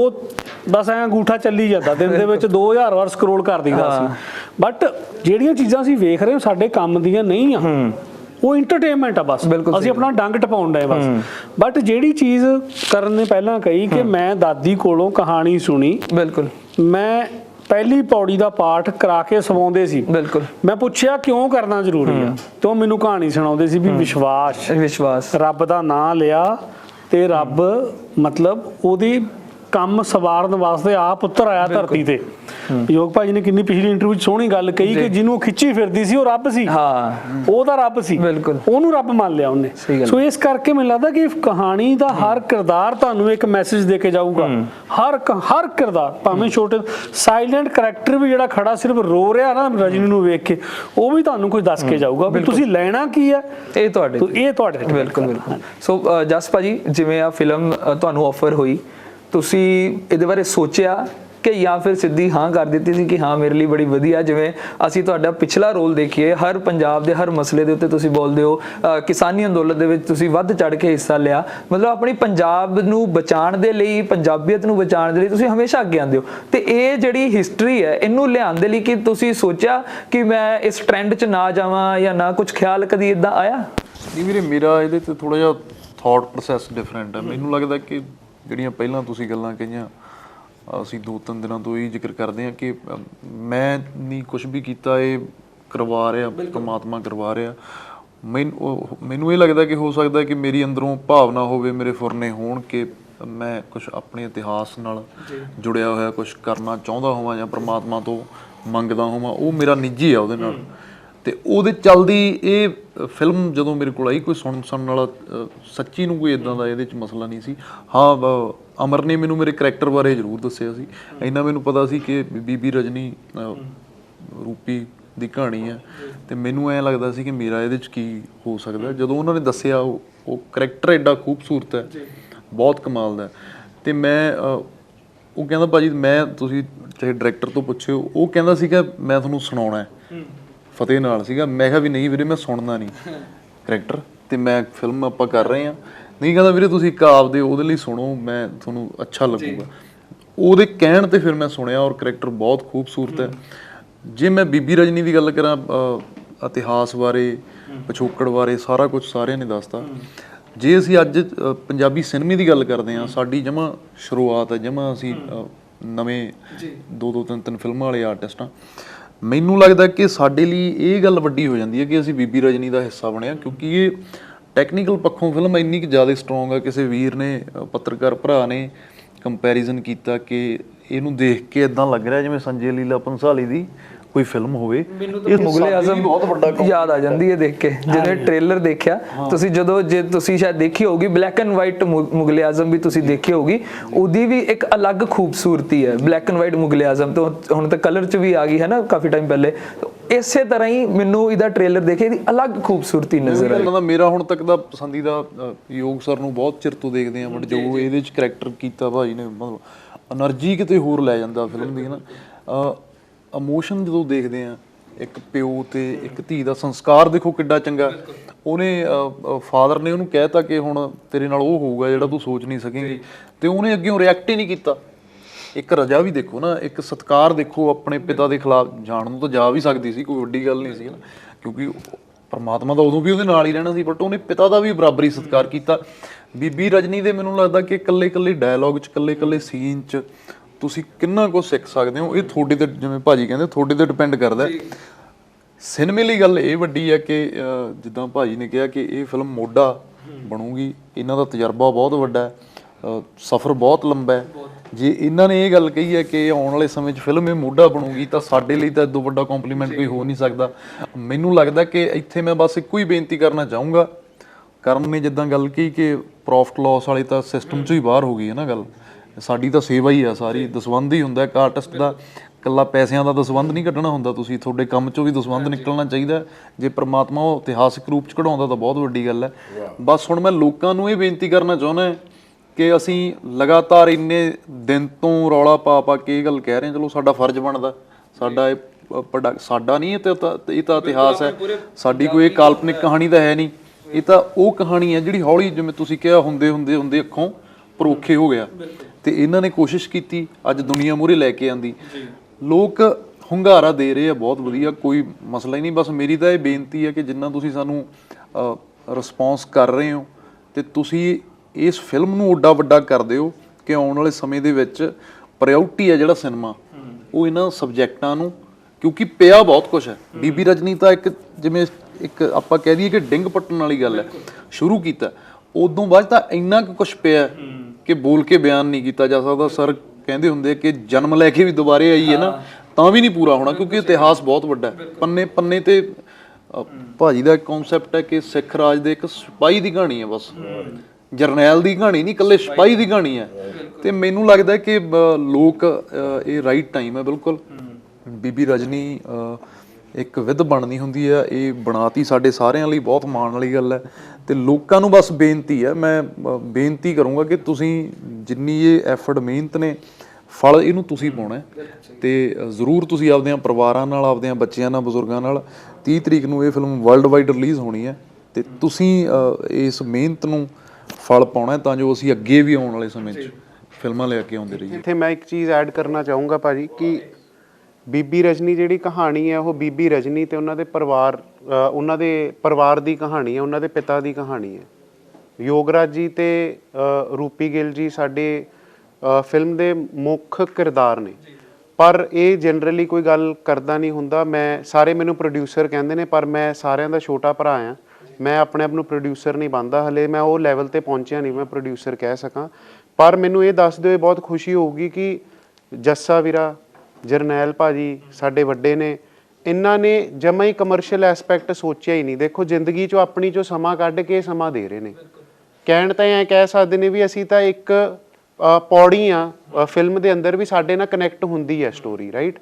Speaker 1: ਬਸ ਐਂ ਅੰਗੂਠਾ ਚੱਲੀ ਜਾਂਦਾ ਦਿਨ ਦੇ ਵਿੱਚ 2000 ਵਾਰ ਸਕਰੋਲ ਕਰ। ਸੀ ਬਟ ਜਿਹੜੀਆਂ ਚੀਜ਼ਾਂ ਅਸੀਂ ਵੇਖ ਰਹੇ ਹਾਂ ਸਾਡੇ ਕੰਮ ਦੀਆਂ ਨਹੀਂ ਆ। ਉਹ ਐਂਟਰਟੇਨਮੈਂਟ ਆ ਬਸ। ਅਸੀਂ ਆਪਣਾ ਡੰਗ ਟਪਾਉਣ ਡਏ ਬਸ। ਬਟ ਜਿਹੜੀ ਚੀਜ਼ ਕਰਨ ਨੇ ਪਹਿਲਾਂ ਕਹੀ ਕਿ ਮੈਂ ਦਾਦੀ ਕੋਲੋਂ ਕਹਾਣੀ ਸੁਣੀ।
Speaker 2: ਬਿਲਕੁਲ।
Speaker 1: ਮੈਂ ਪਹਿਲੀ ਪੌੜੀ ਦਾ ਪਾਠ ਕਰਾ ਕੇ ਸਵਾਉਂਦੇ ਸੀ।
Speaker 2: ਬਿਲਕੁਲ।
Speaker 1: ਮੈਂ ਪੁੱਛਿਆ ਕਿਉਂ ਕਰਨਾ ਜ਼ਰੂਰੀ ਆ? ਤੇ ਉਹ ਮੈਨੂੰ ਕਹਾਣੀ ਸੁਣਾਉਂਦੇ ਸੀ ਵੀ ਵਿਸ਼ਵਾਸ।
Speaker 2: ਵਿਸ਼ਵਾਸ।
Speaker 1: ਰੱਬ ਦਾ ਨਾਮ ਲਿਆ ਤੇ ਰੱਬ ਮਤਲਬ ਉਹਦੀ ਕੰਮ ਸਵਾਰਨ ਵਾਸਤੇ ਆਪ ਉੱਤਰ ਆਇਆ ਧਰਤੀ ਤੇ। ਯੋਗ ਭਾਜੀ ਨੇ ਕਿੰਨੀ ਪਿਛਲੀ ਇੰਟਰਵਿਊ 'ਚ ਸੋਹਣੀ ਗੱਲ ਕਹੀ ਕਿ ਜਿਹਨੂੰ ਖਿੱਚੀ ਫਿਰਦੀ ਸੀ ਉਹ ਰੱਬ ਸੀ।
Speaker 2: ਹਾਂ।
Speaker 1: ਉਹ ਤਾਂ ਰੱਬ ਸੀ।
Speaker 2: ਬਿਲਕੁਲ।
Speaker 1: ਉਹਨੂੰ ਰੱਬ ਮੰਨ ਲਿਆ ਉਹਨੇ। ਸੋ ਇਸ ਕਰਕੇ ਮੈਨੂੰ ਲੱਗਦਾ ਕਿ ਕਹਾਣੀ ਦਾ ਹਰ ਕਿਰਦਾਰ ਤੁਹਾਨੂੰ ਇੱਕ ਮੈਸੇਜ ਦੇ ਕੇ ਜਾਊਗਾ। ਹਰ ਹਰ ਕਿਰਦਾਰ ਭਾਵੇਂ ਛੋਟੇ ਸਾਇਲੈਂਟ ਕੈਰੈਕਟਰ ਵੀ ਜਿਹੜਾ ਖੜਾ ਸਿਰਫ ਰੋ ਰਿਹਾ ਨਾ ਰਜਨੀ ਨੂੰ ਵੇਖ ਕੇ ਉਹ ਵੀ ਤੁਹਾਨੂੰ ਕੁਝ ਦੱਸ ਕੇ ਜਾਊਗਾ ਵੀ ਤੁਸੀਂ ਲੈਣਾ ਕੀ ਹੈ?
Speaker 2: ਇਹ ਤੁਹਾਡੇ
Speaker 1: ਤੋ ਇਹ ਤੁਹਾਡੇ
Speaker 2: ਬਿਲਕੁਲ ਬਿਲਕੁਲ। ਸੋ ਜਸ ਭਾਜੀ ਜਿਵੇਂ ਆ ਫਿਲਮ ਤੁਹਾਨੂੰ ਆਫਰ ਹੋਈ ਤੁਸੀਂ ਇਹਦੇ ਬਾਰੇ ਸੋਚਿਆ ਕਿ ਜਾਂ ਫਿਰ ਸਿੱਧੀ ਹਾਂ ਕਰ ਦਿੱਤੀ ਸੀ ਕਿ ਹਾਂ ਮੇਰੇ ਲਈ ਬੜੀ ਵਧੀਆ, ਜਿਵੇਂ ਅਸੀਂ ਤੁਹਾਡਾ ਪਿਛਲਾ ਰੋਲ ਦੇਖੀਏ, ਹਰ ਪੰਜਾਬ ਦੇ ਹਰ ਮਸਲੇ ਦੇ ਉੱਤੇ ਤੁਸੀਂ ਬੋਲਦੇ ਹੋ ਕਿਸਾਨੀ ਅੰਦੋਲਨ ਦੇ ਵਿੱਚ ਤੁਸੀਂ ਵੱਧ ਚੜ ਕੇ ਹਿੱਸਾ ਲਿਆ। ਮਤਲਬ ਆਪਣੀ ਪੰਜਾਬ ਨੂੰ ਬਚਾਉਣ ਦੇ ਲਈ, ਪੰਜਾਬੀਅਤ ਨੂੰ ਬਚਾਉਣ ਦੇ ਲਈ ਤੁਸੀਂ ਹਮੇਸ਼ਾ ਅੱਗੇ ਆਉਂਦੇ ਹੋ। ਤੇ ਇਹ ਜਿਹੜੀ ਹਿਸਟਰੀ ਹੈ, ਇਹਨੂੰ ਲਿਆਉਣ ਦੇ ਲਈ ਕਿ ਤੁਸੀਂ ਸੋਚਿਆ ਕਿ ਮੈਂ ਇਸ ਟ੍ਰੈਂਡ 'ਚ ਨਾ ਜਾਵਾਂ ਜਾਂ ਨਾ ਕੁਝ ਖਿਆਲ ਕਦੀ ਇਦਾਂ ਆਇਆ?
Speaker 4: ਨਹੀਂ ਵੀਰੇ, ਮੇਰਾ ਇਹਦੇ ਤੇ ਥੋੜਾ ਜਿਹਾ ਥਾਟ ਪ੍ਰੋਸੈਸ ਡਿਫਰੈਂਟ ਹੈ। ਮੈਨੂੰ ਲੱਗਦਾ ਕਿ ਜਿਹੜੀਆਂ ਪਹਿਲਾਂ ਤੁਸੀਂ ਗੱਲਾਂ ਕਹੀਆਂ ਅਸੀਂ ਦੋ ਤਿੰਨ ਦਿਨਾਂ ਤੋਂ ਇਹ ਜ਼ਿਕਰ ਕਰਦੇ ਹਾਂ ਕਿ ਮੈਂ ਨਹੀਂ ਕੁਝ ਵੀ ਕੀਤਾ ਇਹ ਕਰਵਾ ਰਿਹਾ ਪਰਮਾਤਮਾ ਕਰਵਾ ਰਿਹਾ। ਮੈਨੂੰ ਮੈਨੂੰ ਇਹ ਲੱਗਦਾ ਕਿ ਹੋ ਸਕਦਾ ਕਿ ਮੇਰੀ ਅੰਦਰੋਂ ਭਾਵਨਾ ਹੋਵੇ ਮੇਰੇ ਫੁਰਨੇ ਹੋਣ ਕਿ ਮੈਂ ਕੁਝ ਆਪਣੇ ਇਤਿਹਾਸ ਨਾਲ ਜੁੜਿਆ ਹੋਇਆ ਕੁਝ ਕਰਨਾ ਚਾਹੁੰਦਾ ਹੋਵਾਂ ਜਾਂ ਪ੍ਰਮਾਤਮਾ ਤੋਂ ਮੰਗਦਾ ਹੋਵਾਂ ਉਹ ਮੇਰਾ ਨਿੱਜੀ ਆ ਉਹਦੇ ਨਾਲ। ਤੇ ਉਹਦੇ ਚਲਦੀ ਇਹ ਫਿਲਮ ਜਦੋਂ ਮੇਰੇ ਕੋਲ ਆਈ ਕੋਈ ਸੁਣ ਸੁਣਨ ਵਾਲਾ ਸੱਚੀ ਨੂੰ ਕੋਈ ਇਦਾਂ ਦਾ ਇਹਦੇ ਚ ਮਸਲਾ ਨਹੀਂ ਸੀ। ਹਾਂ ਅਮਰ ਨੇ ਮੈਨੂੰ ਮੇਰੇ ਕੈਰੈਕਟਰ ਬਾਰੇ ਜ਼ਰੂਰ ਦੱਸਿਆ ਸੀ। ਇੰਨਾ ਮੈਨੂੰ ਪਤਾ ਸੀ ਕਿ ਬੀਬੀ ਰਜਨੀ ਰੂਪੀ ਦੀ ਕਹਾਣੀ ਹੈ ਤੇ ਮੈਨੂੰ ਐ ਲੱਗਦਾ ਸੀ ਕਿ ਮੇਰਾ ਇਹਦੇ ਚ ਕੀ ਹੋ ਸਕਦਾ। ਜਦੋਂ ਉਹਨਾਂ ਨੇ ਦੱਸਿਆ ਉਹ ਉਹ ਕੈਰੈਕਟਰ ਐਡਾ ਖੂਬਸੂਰਤ ਹੈ। ਬਹੁਤ ਕਮਾਲ ਦਾ। ਤੇ ਮੈਂ ਉਹ ਕਹਿੰਦਾ ਭਾਜੀ ਮੈਂ ਤੁਸੀਂ ਚਾਹੇ ਡਾਇਰੈਕਟਰ ਤੋਂ ਪੁੱਛਿਓ ਉਹ ਕਹਿੰਦਾ ਸੀਗਾ ਮੈਂ ਤੁਹਾਨੂੰ ਸੁਣਾਉਣਾ ਹੈ। ਫਤਿਹ ਨਾਲ ਸੀਗਾ। ਮੈਂ ਕਿਹਾ ਵੀ ਨਹੀਂ ਵੀਰੇ ਮੈਂ ਸੁਣਨਾ ਨਹੀਂ ਕਰੈਕਟਰ ਤੇ ਮੈਂ ਫਿਲਮ ਆਪਾਂ ਕਰ ਰਹੇ ਆ ਨਹੀਂ ਕਹਿੰਦਾ ਵੀਰੇ ਤੁਸੀਂ ਇੱਕ ਆਪਦੇ ਉਹਦੇ ਲਈ ਸੁਣੋ ਮੈਂ ਤੁਹਾਨੂੰ ਅੱਛਾ ਲੱਗੂਗਾ। ਉਹਦੇ ਕਹਿਣ ਤੇ ਫਿਰ ਮੈਂ ਸੁਣਿਆ ਔਰ ਕਰੈਕਟਰ ਬਹੁਤ ਖੂਬਸੂਰਤ ਹੈ। ਜੇ ਮੈਂ ਬੀਬੀ ਰਜਨੀ ਦੀ ਗੱਲ ਕਰਾਂ ਇਤਿਹਾਸ ਬਾਰੇ ਪਿਛੋਕੜ ਬਾਰੇ ਸਾਰਾ ਕੁਝ ਸਾਰਿਆਂ ਨੇ ਦੱਸਤਾ। ਜੇ ਅਸੀਂ ਅੱਜ ਪੰਜਾਬੀ ਸਿਨੇਮੇ ਦੀ ਗੱਲ ਕਰਦੇ ਹਾਂ ਸਾਡੀ ਜਮਾ ਸ਼ੁਰੂਆਤ ਹੈ ਜਮਾ ਅਸੀਂ ਨਵੇਂ ਦੋ ਦੋ ਤਿੰਨ ਤਿੰਨ ਫਿਲਮਾਂ ਵਾਲੇ ਆਰਟਿਸਟ ਹਾਂ। ਮੈਨੂੰ ਲੱਗਦਾ ਕਿ ਸਾਡੇ ਲਈ ਇਹ ਗੱਲ ਵੱਡੀ ਹੋ ਜਾਂਦੀ ਹੈ ਕਿ ਅਸੀਂ ਬੀਬੀ ਰਜਨੀ ਦਾ ਹਿੱਸਾ ਬਣਿਆ, ਕਿਉਂਕਿ ਇਹ ਟੈਕਨੀਕਲ ਪੱਖੋਂ ਫਿਲਮ ਇੰਨੀ ਕਿ ਜ਼ਿਆਦਾ ਸਟਰੋਂਗ ਆ, ਕਿਸੇ ਵੀਰ ਨੇ ਪੱਤਰਕਾਰ ਭਰਾ ਨੇ ਕੰਪੈਰੀਜ਼ਨ ਕੀਤਾ ਕਿ ਇਹਨੂੰ ਦੇਖ ਕੇ ਇਦਾਂ ਲੱਗ ਰਿਹਾ ਜਿਵੇਂ ਸੰਜੇ ਲੀਲਾ ਪੰਸਾਲੀ ਦੀ ਕੋਈ ਫਿਲਮ ਹੋਵੇ ਇਹ
Speaker 2: ਮੁਗਲੇ ਆਜ਼ਮ
Speaker 4: ਬਹੁਤ ਵੱਡਾ
Speaker 2: ਯਾਦ ਆ ਜਾਂਦੀ ਹੈ ਦੇਖ ਕੇ ਜਿਹਨੇ ਟ੍ਰੇਲਰ ਦੇਖਿਆ ਤੁਸੀਂ ਜਦੋਂ ਜੇ ਤੁਸੀਂ ਸ਼ਾਇਦ ਦੇਖੀ ਹੋਗੀ black and white Mughal-e Azam ਵੀ ਤੁਸੀਂ ਦੇਖੀ ਹੋਗੀ ਉਹਦੀ ਵੀ ਇੱਕ ਅਲੱਗ ਖੂਬਸੂਰਤੀ ਹੈ black and white Mughal-e Azam ਤੋਂ ਹੁਣ ਤਾਂ ਕਲਰ ਚ ਵੀ ਆ ਗਈ ਹੈ ਨਾ ਕਾਫੀ ਟਾਈਮ ਪਹਿਲੇ। ਇਸੇ ਤਰ੍ਹਾਂ ਹੀ ਮੈਨੂੰ ਇਹਦਾ ਟ੍ਰੇਲਰ ਦੇਖੇ ਦੀ ਅਲੱਗ ਖੂਬਸੂਰਤੀ ਨਜ਼ਰ ਆਈ।
Speaker 4: ਮੇਰਾ ਹੁਣ ਤੱਕ ਦਾ ਪਸੰਦੀਦਾ ਯੋਗ ਸਰ ਨੂੰ ਬਹੁਤ ਚਿਰ ਤੋਂ ਦੇਖਦੇ ਆ ਬਟ ਜੋ ਇਹਦੇ ਚ ਕੈਰੈਕਟਰ ਕੀਤਾ ਭਾਜੀ ਨੇ ਮਤਲਬ એનર્ਜੀ ਕਿਤੇ ਹੋਰ ਲੈ ਜਾਂਦਾ ਫਿਲਮ ਦੀ ਨਾ? ਇਮੋਸ਼ਨ ਜਦੋਂ ਦੇਖਦੇ ਆ ਇੱਕ ਪਿਓ ਤੇ ਇੱਕ ਧੀ ਦਾ ਸੰਸਕਾਰ ਦੇਖੋ ਕਿੱਡਾ ਚੰਗਾ। ਉਹਨੇ ਫਾਦਰ ਨੇ ਉਹਨੂੰ ਕਹਿਤਾ ਕਿ ਹੁਣ ਤੇਰੇ ਨਾਲ ਉਹ ਹੋਊਗਾ ਜਿਹੜਾ ਤੂੰ ਸੋਚ ਨਹੀਂ ਸਕੇਂਗੀ। ਤੇ ਉਹਨੇ ਅੱਗੇ ਰਿਐਕਟ ਹੀ ਨਹੀਂ ਕੀਤਾ। ਇੱਕ ਰਜਾ ਵੀ ਦੇਖੋ ਨਾ, ਇੱਕ ਸਤਕਾਰ ਦੇਖੋ ਆਪਣੇ ਪਿਤਾ ਦੇ ਖਿਲਾਫ। ਜਾਣ ਨੂੰ ਤਾਂ ਜਾ ਵੀ ਸਕਦੀ ਸੀ, ਕੋਈ ਵੱਡੀ ਗੱਲ ਨਹੀਂ ਸੀ ਨਾ। ਕਿਉਂਕਿ ਪਰਮਾਤਮਾ ਦਾ ਉਦੋਂ ਵੀ ਉਹਦੇ ਨਾਲ ਹੀ ਰਹਿਣਾ ਸੀ ਬਟ ਉਹਨੇ ਪਿਤਾ ਦਾ ਵੀ ਬਰਾਬਰੀ ਸਤਿਕਾਰ ਕੀਤਾ। ਬੀਬੀ ਰਜਨੀ ਦੇ ਮੈਨੂੰ ਲੱਗਦਾ ਕਿ ਇਕੱਲੇ ਇਕੱਲੇ ਡਾਇਲੌਗ 'ਚ ਇਕੱਲੇ ਇਕੱਲੇ ਸੀਨ 'ਚ ਤੁਸੀਂ ਕਿੰਨਾ ਕੁ ਸਿੱਖ ਸਕਦੇ ਹੋ? ਇਹ ਤੁਹਾਡੇ ਤੇ ਜਿਵੇਂ ਭਾਜੀ ਕਹਿੰਦੇ ਤੁਹਾਡੇ ਤੇ ਡਿਪੈਂਡ ਕਰਦਾ ਹੈ। ਸਿਨੇਮੇ ਲਈ ਗੱਲ ਇਹ ਵੱਡੀ ਹੈ ਕਿ ਅਹ, ਜਿੱਦਾਂ ਭਾਜੀ ਨੇ ਕਿਹਾ ਕਿ ਇਹ ਫਿਲਮ ਮੋਢਾ ਬਣੂਗੀ ਇਹਨਾਂ ਦਾ ਤਜਰਬਾ ਬਹੁਤ ਵੱਡਾ ਹੈ ਸਫ਼ਰ ਬਹੁਤ ਲੰਬਾ ਹੈ। ਜੇ ਇਹਨਾਂ ਨੇ ਇਹ ਗੱਲ ਕਹੀ ਹੈ ਕਿ ਆਉਣ ਵਾਲੇ ਸਮੇਂ 'ਚ ਫਿਲਮ ਇਹ ਮੋਢਾ ਬਣੂਗੀ ਤਾਂ ਸਾਡੇ ਲਈ ਤਾਂ ਇਦੋਂ ਵੱਡਾ ਕੰਪਲੀਮੈਂਟ ਕੋਈ ਹੋ ਨਹੀਂ ਸਕਦਾ। ਮੈਨੂੰ ਲੱਗਦਾ ਕਿ ਇੱਥੇ ਮੈਂ ਬਸ ਇੱਕੋ ਹੀ ਬੇਨਤੀ ਕਰਨਾ ਚਾਹੂੰਗਾ। ਕਰਨ ਨੇ ਜਿੱਦਾਂ ਗੱਲ ਕਹੀ ਕਿ ਪ੍ਰੋਫਿਟ ਲਾਸ ਵਾਲੀ ਤਾਂ ਸਿਸਟਮ 'ਚੋਂ ਹੀ ਬਾਹਰ ਹੋ ਗਈ ਹੈ ਨਾ ਗੱਲ। ਸਾਡੀ ਤਾਂ ਸੇਵਾ ਹੀ ਆ ਸਾਰੀ ਦਸਵੰਧ ਹੀ ਹੁੰਦਾ ਇੱਕ ਆਰਟਿਸਟ ਦਾ ਕੱਲਾ ਪੈਸਿਆਂ ਦਾ ਦਸਵੰਧ ਨਹੀਂ ਕੱਢਣਾ ਹੁੰਦਾ ਤੁਸੀਂ ਤੁਹਾਡੇ ਕੰਮ 'ਚੋਂ ਵੀ ਦਸਵੰਧ ਨਿਕਲਣਾ ਚਾਹੀਦਾ। ਜੇ ਪ੍ਰਮਾਤਮਾ ਉਹ ਇਤਿਹਾਸਿਕ ਰੂਪ 'ਚ ਕਢਾਉਂਦਾ ਤਾਂ ਬਹੁਤ ਵੱਡੀ ਗੱਲ ਹੈ। ਬਸ ਹੁਣ ਮੈਂ ਲੋਕਾਂ ਨੂੰ ਇਹ ਬੇਨਤੀ ਕਰਨਾ ਚਾਹੁੰਦਾ ਕਿ ਅਸੀਂ ਲਗਾਤਾਰ ਇੰਨੇ ਦਿਨ ਤੋਂ ਰੌਲਾ ਪਾ ਪਾ ਕੇ ਇਹ ਗੱਲ ਕਹਿ ਰਹੇ ਹਾਂ ਚਲੋ ਸਾਡਾ ਫਰਜ਼ ਬਣਦਾ। ਸਾਡਾ ਇਹ ਪ੍ਰੋਡਕਟ ਸਾਡਾ ਨਹੀਂ ਇਹ ਤਾਂ ਇਹ ਤਾਂ ਇਤਿਹਾਸ ਹੈ। ਸਾਡੀ ਕੋਈ ਕਾਲਪਨਿਕ ਕਹਾਣੀ ਤਾਂ ਹੈ ਨਹੀਂ। ਇਹ ਤਾਂ ਉਹ ਕਹਾਣੀ ਹੈ ਜਿਹੜੀ ਹੌਲੀ ਜਿਵੇਂ ਤੁਸੀਂ ਕਿਹਾ ਹੁੰਦੇ ਹੁੰਦੇ ਹੁੰਦੇ ਅੱਖੋਂ ਪਰੋਖੇ ਹੋ ਗਿਆ। ਤੇ ਇਹਨਾਂ ਨੇ ਕੋਸ਼ਿਸ਼ ਕੀਤੀ ਅੱਜ ਦੁਨੀਆ ਮੂਹਰੇ ਲੈ ਕੇ ਆਂਦੀ। ਲੋਕ ਹੁੰਗਾਰਾ ਦੇ ਰਹੇ ਆ ਬਹੁਤ ਵਧੀਆ ਕੋਈ ਮਸਲਾ ਹੀ ਨਹੀਂ ਬਸ ਮੇਰੀ ਤਾਂ ਇਹ ਬੇਨਤੀ ਹੈ ਕਿ ਜਿੰਨਾ ਤੁਸੀਂ ਸਾਨੂੰ ਰਿਸਪੌਂਸ ਕਰ ਰਹੇ ਹੋ ਤੇ ਤੁਸੀਂ ਇਸ ਫਿਲਮ ਨੂੰ ਓਡਾ ਵੱਡਾ ਕਰ ਦਿਓ ਕਿ ਆਉਣ ਵਾਲੇ ਸਮੇਂ ਦੇ ਵਿੱਚ ਪ੍ਰਾਇੋਰਟੀ ਹੈ ਜਿਹੜਾ ਸਿਨੇਮਾ ਉਹ ਇਹਨਾਂ ਸਬਜੈਕਟਾਂ ਨੂੰ ਕਿਉਂਕਿ ਪਿਆ ਬਹੁਤ ਕੁਝ ਹੈ। ਬੀਬੀ ਰਜਨੀ ਤਾਂ ਇੱਕ ਜਿਵੇਂ ਇੱਕ ਆਪਾਂ ਕਹਿ ਦਈਏ ਕਿ ਡਿੰਗ ਪੱਟਣ ਵਾਲੀ ਗੱਲ ਹੈ ਸ਼ੁਰੂ ਕੀਤਾ। ਉਦੋਂ ਬਾਅਦ ਤਾਂ ਇੰਨਾ ਕੁ ਕੁਝ ਪਿਆ। ਕਿ ਬੋਲ ਕੇ ਬਿਆਨ ਨਹੀਂ ਕੀਤਾ ਜਾ ਸਕਦਾ। ਸਰ ਕਹਿੰਦੇ ਹੁੰਦੇ ਕਿ ਜਨਮ ਲੈ ਕੇ ਵੀ ਦੁਬਾਰੇ ਆਈ ਹੈ ਨਾ ਤਾਂ ਵੀ ਨਹੀਂ ਪੂਰਾ ਹੋਣਾ ਕਿਉਂਕਿ ਇਤਿਹਾਸ ਬਹੁਤ ਵੱਡਾ ਹੈ। ਪੰਨੇ ਪੰਨੇ ਤੇ ਭਾਜੀ ਦਾ ਕਨਸੈਪਟ ਹੈ ਕਿ ਸਿੱਖ ਰਾਜ ਦੇ ਇੱਕ ਸਿਪਾਹੀ ਦੀ ਕਹਾਣੀ ਹੈ ਬਸ। ਜਰਨੈਲ ਦੀ ਕਹਾਣੀ ਨਹੀਂ ਇਕੱਲੇ ਸਿਪਾਹੀ ਦੀ ਕਹਾਣੀ ਹੈ। ਤੇ ਮੈਨੂੰ ਲੱਗਦਾ ਕਿ ਲੋਕ ਇਹ ਰਾਈਟ ਟਾਈਮ ਹੈ ਬਿਲਕੁਲ। ਬੀਬੀ ਰਜਨੀ ਇੱਕ ਵਿਧ ਬਣਨੀ ਹੁੰਦੀ ਹੈ ਇਹ ਬਣਾਤੀ ਸਾਡੇ ਸਾਰਿਆਂ ਲਈ ਬਹੁਤ ਮਾਣ ਵਾਲੀ ਗੱਲ ਹੈ। ਤੇ ਲੋਕਾਂ ਨੂੰ ਬਸ ਬੇਨਤੀ ਹੈ ਮੈਂ ਬੇਨਤੀ ਕਰੂੰਗਾ ਕਿ ਤੁਸੀਂ ਜਿੰਨੀ ਇਹ ਐਫਰਟ ਮਿਹਨਤ ਨੇ ਫਲ ਇਹਨੂੰ ਤੁਸੀਂ ਪਾਉਣਾ ਤੇ ਜ਼ਰੂਰ ਤੁਸੀਂ ਆਪਦਿਆਂ ਪਰਿਵਾਰਾਂ ਨਾਲ ਆਪਦਿਆਂ ਬੱਚਿਆਂ ਨਾਲ ਬਜ਼ੁਰਗਾਂ ਨਾਲ 30 ਤਰੀਕ ਨੂੰ ਇਹ ਫਿਲਮ ਵਰਲਡ ਵਾਈਡ ਰਿਲੀਜ਼ ਹੋਣੀ ਹੈ। ਤੇ ਤੁਸੀਂ ਇਸ ਮਿਹਨਤ ਨੂੰ ਫਲ ਪਾਉਣਾ ਤਾਂ ਜੋ ਅਸੀਂ ਅੱਗੇ ਵੀ ਆਉਣ ਵਾਲੇ ਸਮੇਂ 'ਚ ਫਿਲਮਾਂ ਲੈ ਕੇ ਆਉਂਦੇ ਰਹੀਏ।
Speaker 5: ਇੱਥੇ ਮੈਂ ਇੱਕ ਚੀਜ਼ ਐਡ ਕਰਨਾ ਚਾਹੂੰਗਾ ਭਾਜੀ ਕਿ ਬੀਬੀ ਰਜਨੀ ਜਿਹੜੀ ਕਹਾਣੀ ਹੈ, ਉਹ ਬੀਬੀ ਰਜਨੀ ਤੇ ਉਹਨਾਂ ਦੇ ਪਰਿਵਾਰ ਉਹਨਾਂ ਦੇ ਪਰਿਵਾਰ ਦੀ ਕਹਾਣੀ ਹੈ, ਉਹਨਾਂ ਦੇ ਪਿਤਾ ਦੀ ਕਹਾਣੀ ਹੈ। ਯੋਗਰਾਜ ਜੀ ਤੇ ਰੂਪੀ ਗਿੱਲ ਜੀ ਸਾਡੇ ਫਿਲਮ ਦੇ ਮੁੱਖ ਕਿਰਦਾਰ ਨੇ। ਪਰ ਇਹ ਜਨਰਲੀ ਕੋਈ ਗੱਲ ਕਰਦਾ ਨਹੀਂ ਹੁੰਦਾ। ਮੈਂ, ਸਾਰੇ ਮੈਨੂੰ ਪ੍ਰੋਡਿਊਸਰ ਕਹਿੰਦੇ ਨੇ, ਪਰ ਮੈਂ ਸਾਰਿਆਂ ਦਾ ਛੋਟਾ ਭਰਾ ਆ ਮੈਂ ਆਪਣੇ ਆਪ ਨੂੰ ਪ੍ਰੋਡਿਊਸਰ ਨਹੀਂ ਬੰਦਾ ਹਲੇ। ਮੈਂ ਉਹ ਲੈਵਲ ਤੇ ਪਹੁੰਚਿਆ ਨਹੀਂ, ਮੈਂ ਪ੍ਰੋਡਿਊਸਰ ਕਹਿ ਸਕਾਂ। ਪਰ ਮੈਨੂੰ ਇਹ ਦੱਸਦੇ ਹੋਏ ਬਹੁਤ ਖੁਸ਼ੀ ਹੋਊਗੀ ਕਿ ਜੱਸਾ ਵੀਰਾ ਜਰਨੈਲ ਭਾਜੀ ਸਾਡੇ ਵੱਡੇ ਨੇ, ਇਹਨਾਂ ਨੇ ਜਮਾ ਹੀ ਕਮਰਸ਼ੀਅਲ ਐਸਪੈਕਟ ਸੋਚਿਆ ਹੀ ਨਹੀਂ। ਦੇਖੋ, ਜ਼ਿੰਦਗੀ 'ਚੋਂ ਆਪਣੀ 'ਚੋਂ ਸਮਾਂ ਕੱਢ ਕੇ ਇਹ ਸਮਾਂ ਦੇ ਰਹੇ ਨੇ। ਕਹਿਣ ਤਾਂ ਐ ਕਹਿ ਸਕਦੇ ਨੇ ਵੀ ਅਸੀਂ ਤਾਂ ਇੱਕ ਪੌੜੀ ਆ ਫਿਲਮ ਦੇ ਅੰਦਰ ਵੀ ਸਾਡੇ ਨਾਲ ਕਨੈਕਟ ਹੁੰਦੀ ਹੈ ਸਟੋਰੀ ਰਾਈਟ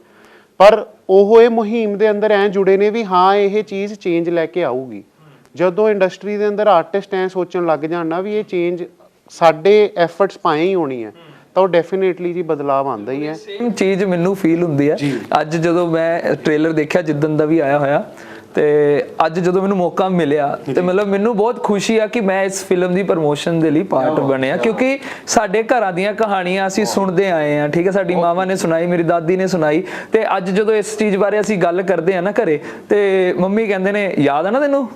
Speaker 5: ਪਰ ਉਹ ਇਹ ਮੁਹਿੰਮ ਦੇ ਅੰਦਰ ਐ ਜੁੜੇ ਨੇ ਵੀ ਹਾਂ, ਇਹ ਚੀਜ਼ ਚੇਂਜ ਲੈ ਕੇ ਆਊਗੀ। ਜਦੋਂ ਇੰਡਸਟਰੀ ਦੇ ਅੰਦਰ ਆਰਟਿਸਟ ਐ ਸੋਚਣ ਲੱਗ ਜਾਣ ਨਾ ਵੀ ਇਹ ਚੇਂਜ ਸਾਡੇ ਐਫਰਟਸ ਪਾਏ ਹੀ ਹੋਣੀ ਹੈ। ਤਾਂ ਉਹ ਡੈਫੀਨੇਟਲੀ ਜੀ ਬਦਲਾਅ ਆਉਂਦਾ ਹੀ ਹੈ।
Speaker 2: ਸੇਮ ਚੀਜ਼ ਮੈਨੂੰ ਫੀਲ ਹੁੰਦੀ ਹੈ। ਅੱਜ ਜਦੋਂ ਮੈਂ ਟ੍ਰੇਲਰ ਦੇਖਿਆ ਜਿੱਦਨ ਦਾ ਵੀ ਆਇਆ ਹੋਇਆ ਤੇ ਅੱਜ ਜਦੋਂ ਮੈਨੂੰ ਮੌਕਾ ਮਿਲਿਆ ਤੇ ਮਤਲਬ ਮੈਨੂੰ ਬਹੁਤ ਖੁਸ਼ੀ ਆ ਕਿ ਮੈਂ ਇਸ ਫਿਲਮ ਦੀ ਪ੍ਰਮੋਸ਼ਨ ਦੇ ਲਈ ਪਾਰਟ ਬਣਿਆ। ਕਿਉਂਕਿ ਸਾਡੇ ਘਰਾਂ ਦੀਆਂ ਕਹਾਣੀਆਂ ਅਸੀਂ ਸੁਣਦੇ ਆਏ ਆ ਠੀਕ ਹੈ? ਸਾਡੀ ਮਾਵਾਂ ਨੇ ਸੁਣਾਈ ਮੇਰੀ ਦਾਦੀ ਨੇ ਸੁਣਾਈ। ਤੇ ਅੱਜ ਜਦੋਂ ਇਸ ਚੀਜ਼ ਬਾਰੇ ਅਸੀਂ ਗੱਲ ਕਰਦੇ ਆ ਨਾ ਘਰੇ ਤੇ ਮੰਮੀ ਕਹਿੰਦੇ ਨੇ ਯਾਦ ਆ ਨਾ ਤੈਨੂੰ?